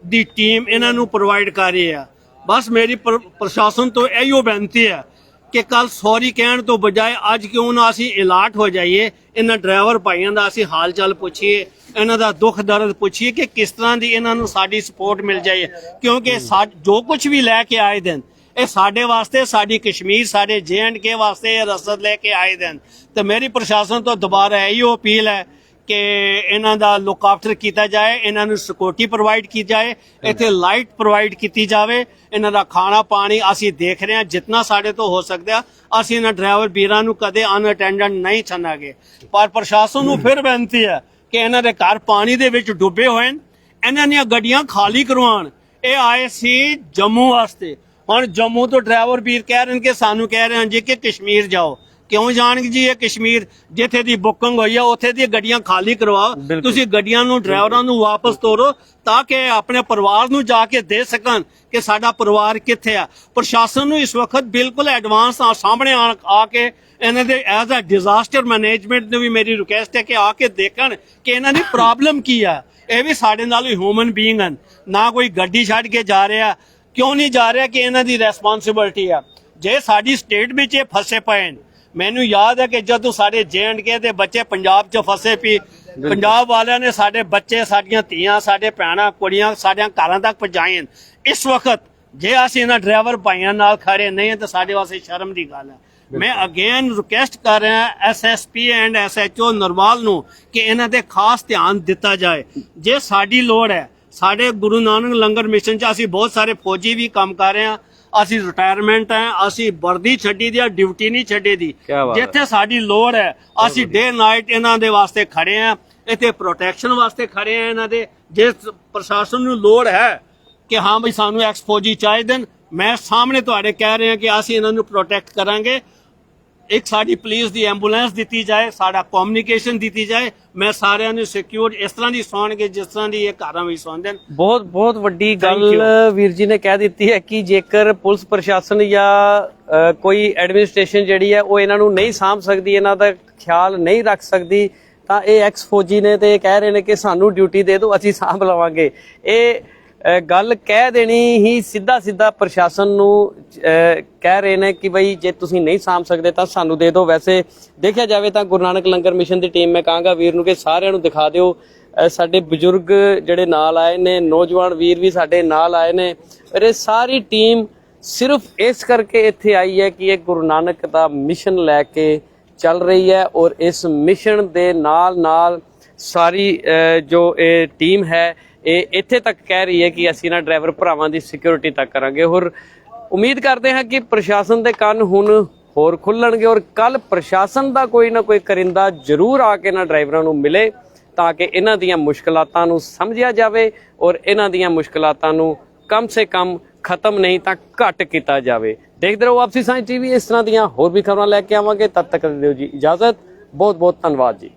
ਦੀ ਟੀਮ ਇਹਨਾਂ ਨੂੰ ਪ੍ਰੋਵਾਈਡ ਕਰ ਰਹੀ ਹੈ ਬਸ ਮੇਰੀ ਪ੍ਰ- ਪ੍ਰਸ਼ਾਸਨ ਤੋਂ ਇਹੀਓ ਬੇਨਤੀ ਹੈ ਕਿ ਕੱਲ ਸੌਰੀ ਕਹਿਣ ਤੋਂ ਬਜਾਏ ਅੱਜ ਕਿਉਂ ਨਾ ਅਸੀਂ ਇਲਾਟ ਹੋ ਜਾਈਏ ਇਹਨਾਂ ਡਰਾਈਵਰ ਭਾਈਆਂ ਦਾ ਅਸੀਂ ਹਾਲ ਚਾਲ ਪੁੱਛੀਏ ਇਹਨਾਂ ਦਾ ਦੁੱਖ ਦਰਦ ਪੁੱਛੀਏ ਕਿ ਕਿਸ ਤਰ੍ਹਾਂ ਦੀ ਇਹਨਾਂ ਨੂੰ ਸਾਡੀ ਸਪੋਰਟ ਮਿਲ ਜਾਏ ਕਿਉਂਕਿ ਜੋ ਕੁਝ ਵੀ ਲੈ ਕੇ ਆਏ ਦਿਨ ਇਹ ਸਾਡੇ ਵਾਸਤੇ ਸਾਡੀ ਕਸ਼ਮੀਰ ਸਾਡੇ ਕੇ ਵਾਸਤੇ ਇਹ ਰਸਦ ਲੈ ਕੇ ਆਏ ਦਿਨ। ਤੇ ਮੇਰੀ ਪ੍ਰਸ਼ਾਸਨ ਤੋਂ ਦੁਬਾਰਾ ਇਹੋ ਅਪੀਲ ਹੈ ਕਿ ਇਹਨਾਂ ਦਾ ਲੁੱਕ ਆਫਟਰ ਕੀਤਾ ਜਾਏ, ਇਹਨਾਂ ਨੂੰ ਸਿਕਿਉਰਿਟੀ ਪ੍ਰੋਵਾਈਡ ਕੀਤੀ ਜਾਏ, ਇੱਥੇ ਲਾਈਟ ਪ੍ਰੋਵਾਈਡ ਕੀਤੀ ਜਾਵੇ, ਇਹਨਾਂ ਦਾ ਖਾਣਾ ਪਾਣੀ ਅਸੀਂ ਦੇਖ ਰਹੇ ਹਾਂ, ਜਿੰਨਾ ਸਾਡੇ ਤੋਂ ਹੋ ਸਕਦਾ, ਅਸੀਂ ਇਹਨਾਂ ਡਰਾਈਵਰ ਵੀਰਾਂ ਨੂੰ ਕਦੇ ਅਨਅਟੈਂਡੈਂਟ ਨਹੀਂ ਛੱਡਾਂਗੇ। ਪਰ ਪ੍ਰਸ਼ਾਸਨ ਨੂੰ ਫਿਰ ਬੇਨਤੀ ਹੈ ਕਿ ਇਹਨਾਂ ਦੇ ਘਰ ਪਾਣੀ ਦੇ ਵਿੱਚ ਡੁੱਬੇ ਹੋਏ ਨੇ ਇਹਨਾਂ ਦੀਆਂ ਗੱਡੀਆਂ ਖਾਲੀ ਕਰਵਾਉਣ। ਇਹ ਆਏ ਸੀ ਜੰਮੂ ਵਾਸਤੇ। ਹੁਣ ਜੰਮੂ ਤੋਂ ਡਰਾਈਵਰ ਵੀਰ ਕਹਿ ਰਹੇ ਨੇ ਕਿ ਸਾਨੂੰ ਕਹਿ ਰਹੇ ਹਨ ਜੀ ਕਿ ਕਸ਼ਮੀਰ ਜਾਓ। ਕਿਉਂ ਜਾਣਗੇ ਜੀ ਇਹ ਕਸ਼ਮੀਰ? ਜਿੱਥੇ ਦੀ ਬੁਕਿੰਗ ਹੋਈ ਆ ਉੱਥੇ ਦੀਆਂ ਗੱਡੀਆਂ ਖਾਲੀ ਕਰਵਾਓ ਤੁਸੀਂ ਗੱਡੀਆਂ ਨੂੰ ਡਰਾਈਵਰਾਂ ਨੂੰ ਵਾਪਸ ਤੋਰੋ ਤਾਂ ਕਿ ਆਪਣੇ ਪਰਿਵਾਰ ਨੂੰ ਜਾ ਕੇ ਦੇ ਸਕਣ ਕਿ ਸਾਡਾ ਪਰਿਵਾਰ ਕਿੱਥੇ ਆ। ਪ੍ਰਸ਼ਾਸਨ ਨੂੰ ਇਸ ਵਕਤ ਬਿਲਕੁਲ ਐਡਵਾਂਸ ਸਾਹਮਣੇ ਆ ਆ ਕੇ ਇਹਨਾਂ ਦੇ ਐਜ਼ ਅ ਡਿਜ਼ਾਸਟਰ ਮੈਨੇਜਮੈਂਟ ਨੂੰ ਵੀ ਮੇਰੀ ਰਿਕੁਐਸਟ ਹੈ ਕਿ ਆ ਕੇ ਦੇਖਣ ਕਿ ਇਹਨਾਂ ਦੀ ਪ੍ਰੋਬਲਮ ਕੀ ਆ। ਇਹ ਵੀ ਸਾਡੇ ਨਾਲ ਹੀ ਹਿਊਮਨ ਬੀਇੰਗ ਹਨ। ਨਾ ਕੋਈ ਗੱਡੀ ਛੱਡ ਕੇ ਜਾ ਰਿਹਾ। ਕਿਉਂ ਨਹੀਂ ਜਾ ਰਿਹਾ ਕਿ ਇਹਨਾਂ ਦੀ ਰੈਸਪੌਂਸਿਬਿਲਟੀ ਆ? ਜੇ ਸਾਡੀ ਸਟੇਟ ਵਿੱਚ ਇਹ ਫਸੇ ਪਏ ਨੇ ਮੈਨੂੰ ਯਾਦ ਹੈ ਕਿ ਜਦੋਂ ਸਾਡੇ ਕੇ ਦੇ ਬੱਚੇ ਪੰਜਾਬ 'ਚ ਫਸੇ ਪਈ ਪੰਜਾਬ ਵਾਲਿਆਂ ਨੇ ਸਾਡੇ ਬੱਚੇ ਸਾਡੀਆਂ ਧੀਆਂ ਸਾਡੇ ਭੈਣਾਂ ਕੁੜੀਆਂ ਸਾਡਿਆਂ ਘਰਾਂ ਤੱਕ ਪਹੁੰਚਾਏ। ਇਸ ਵਕਤ ਜੇ ਅਸੀਂ ਇਹਨਾਂ ਡਰਾਈਵਰ ਭਾਈਆਂ ਨਾਲ ਖੜੇ ਨਹੀਂ ਤਾਂ ਸਾਡੇ ਵਾਸਤੇ ਸ਼ਰਮ ਦੀ ਗੱਲ ਹੈ। ਮੈਂ ਅਗੇਨ ਰਿਕੁਐਸਟ ਕਰ ਰਿਹਾ ਐਸਐਸਪੀ ਐਂਡ ਐਸਐਚਓ ਨਰਵਾਲ ਨੂੰ ਕਿ ਇਹਨਾਂ ਤੇ ਖਾਸ ਧਿਆਨ ਦਿੱਤਾ ਜਾਏ। ਜੇ ਸਾਡੀ ਲੋੜ ਹੈ ਸਾਡੇ ਗੁਰੂ ਨਾਨਕ ਲੰਗਰ ਮਿਸ਼ਨ 'ਚ ਅਸੀਂ ਬਹੁਤ ਸਾਰੇ ਫੌਜੀ ਵੀ ਕੰਮ ਕਰ ਰਹੇ ਹਾਂ ਅਸੀਂ ਰਿਟਾਇਰਮੈਂਟ ਹੈ ਅਸੀਂ ਵਰਦੀ ਛੱਡੀ ਦੀ ਆ ਡਿਊਟੀ ਨਹੀਂ ਛੱਡੀ ਦੀ। ਕਿਆ ਬਾਤ ਹੈ। ਜਿੱਥੇ ਸਾਡੀ ਲੋੜ ਹੈ ਅਸੀਂ ਡੇ ਨਾਈਟ ਇਹਨਾਂ ਦੇ ਵਾਸਤੇ ਖੜੇ ਆ ਇੱਥੇ ਪ੍ਰੋਟੈਕਸ਼ਨ ਵਾਸਤੇ ਖੜੇ ਆ ਇਹਨਾਂ ਦੇ। ਜੇ ਪ੍ਰਸ਼ਾਸਨ ਨੂੰ ਲੋੜ ਹੈ ਕਿ ਹਾਂ ਬਈ ਸਾਨੂੰ ਐਕਸ ਫੌਜੀ ਚਾਹੀਦੇ ਨੇ ਮੈਂ ਸਾਹਮਣੇ ਤੁਹਾਡੇ ਕਹਿ ਰਿਹਾ ਕਿ ਅਸੀਂ ਇਹਨਾਂ ਨੂੰ ਪ੍ਰੋਟੈਕਟ ਕਰਾਂਗੇ। ਇੱਕ ਸਾਡੀ ਪੁਲਿਸ ਦੀ ਐਂਬੂਲੈਂਸ ਦਿੱਤੀ ਜਾਏ ਸਾਡਾ ਕਮਿਊਨੀਕੇਸ਼ਨ ਦਿੱਤੀ ਜਾਏ ਮੈਂ ਸਾਰਿਆਂ ਨੂੰ ਸਿਕਿਉਰ ਇਸ ਤਰ੍ਹਾਂ ਦੀ ਸੌਣਗੇ ਜਿਸ ਤਰ੍ਹਾਂ ਦੀ ਇਹ ਘਰਾਂ ਵਿੱਚ ਸੌਂਦੇ ਨੇ। ਬਹੁਤ ਬਹੁਤ ਵੱਡੀ ਗੱਲ ਵੀਰ ਜੀ ਨੇ ਕਹਿ ਦਿੱਤੀ ਹੈ ਕਿ ਜੇਕਰ ਪੁਲਿਸ ਪ੍ਰਸ਼ਾਸਨ ਜਾਂ ਕੋਈ ਐਡਮਿਨਿਸਟ੍ਰੇਸ਼ਨ ਜਿਹੜੀ ਹੈ ਉਹ ਇਹਨਾਂ ਨੂੰ ਨਹੀਂ ਸਾਂਭ ਸਕਦੀ ਇਹਨਾਂ ਦਾ ਖਿਆਲ ਨਹੀਂ ਰੱਖ ਸਕਦੀ ਤਾਂ ਇਹ ਐਕਸ ਫੌਜੀ ਨੇ ਤੇ ਇਹ ਕਹਿ ਰਹੇ ਨੇ ਕਿ ਸਾਨੂੰ ਡਿਊਟੀ ਦੇ ਦਿਓ ਅਸੀਂ ਸਾਂਭ ਲਵਾਂਗੇ। ਇਹ ਗੱਲ ਕਹਿ ਦੇਣੀ ਹੀ ਸਿੱਧਾ ਸਿੱਧਾ ਪ੍ਰਸ਼ਾਸਨ ਨੂੰ ਕਹਿ ਰਹੇ ਨੇ ਕਿ ਬਈ ਜੇ ਤੁਸੀਂ ਨਹੀਂ ਸਾਂਭ ਸਕਦੇ ਤਾਂ ਸਾਨੂੰ ਦੇ ਦਿਓ। ਵੈਸੇ ਦੇਖਿਆ ਜਾਵੇ ਤਾਂ ਗੁਰੂ ਨਾਨਕ ਲੰਗਰ ਮਿਸ਼ਨ ਦੀ ਟੀਮ, ਮੈਂ ਕਹਾਂਗਾ ਵੀਰ ਨੂੰ ਕਿ ਸਾਰਿਆਂ ਨੂੰ ਦਿਖਾ ਦਿਓ। ਸਾਡੇ ਬਜ਼ੁਰਗ ਜਿਹੜੇ ਨਾਲ ਆਏ ਨੇ, ਨੌਜਵਾਨ ਵੀਰ ਵੀ ਸਾਡੇ ਨਾਲ ਆਏ ਨੇ। ਪਰ ਇਹ ਸਾਰੀ ਟੀਮ ਸਿਰਫ ਇਸ ਕਰਕੇ ਇੱਥੇ ਆਈ ਹੈ ਕਿ ਇਹ ਗੁਰੂ ਨਾਨਕ ਦਾ ਮਿਸ਼ਨ ਲੈ ਕੇ ਚੱਲ ਰਹੀ ਹੈ ਔਰ ਇਸ ਮਿਸ਼ਨ ਦੇ ਨਾਲ ਨਾਲ ਸਾਰੀ ਜੋ ਇਹ ਟੀਮ ਹੈ ਇਹ ਇੱਥੇ ਤੱਕ ਕਹਿ ਰਹੀ ਹੈ ਕਿ ਅਸੀਂ ਨਾ ਡਰਾਈਵਰ ਭਰਾਵਾਂ ਦੀ ਸਿਕਿਉਰਿਟੀ ਤੱਕ ਕਰਾਂਗੇ। ਹੋਰ ਉਮੀਦ ਕਰਦੇ ਹਾਂ ਕਿ ਪ੍ਰਸ਼ਾਸਨ ਦੇ ਕੰਨ ਹੁਣ ਹੋਰ ਖੁੱਲਣਗੇ ਔਰ ਕੱਲ ਪ੍ਰਸ਼ਾਸਨ ਦਾ ਕੋਈ ਨਾ ਕੋਈ ਕਰਿੰਦਾ ਜ਼ਰੂਰ ਆ ਕੇ ਨਾ ਡਰਾਈਵਰਾਂ ਨੂੰ ਮਿਲੇ ਤਾਂ ਕਿ ਇਹਨਾਂ ਦੀਆਂ ਮੁਸ਼ਕਲਾਤਾਂ ਨੂੰ ਸਮਝਿਆ ਜਾਵੇ ਔਰ ਇਹਨਾਂ ਦੀਆਂ ਮੁਸ਼ਕਲਾਤਾਂ ਨੂੰ ਕਮ ਸੇ ਕਮ ਖਤਮ ਨਹੀਂ ਤਾਂ ਘੱਟ ਕੀਤਾ ਜਾਵੇ। ਦੇਖਦੇ ਰਹੋ ਆਪਸੀ ਸਾਇੰਸ ਟੀਵੀ, ਇਸ ਤਰ੍ਹਾਂ ਦੀਆਂ ਹੋਰ ਵੀ ਖਬਰਾਂ ਲੈ ਕੇ ਆਵਾਂਗੇ। ਤਦ ਤੱਕ ਦਿਓ ਜੀ ਇਜਾਜ਼ਤ। ਬਹੁਤ ਬਹੁਤ ਧੰਨਵਾਦ ਜੀ।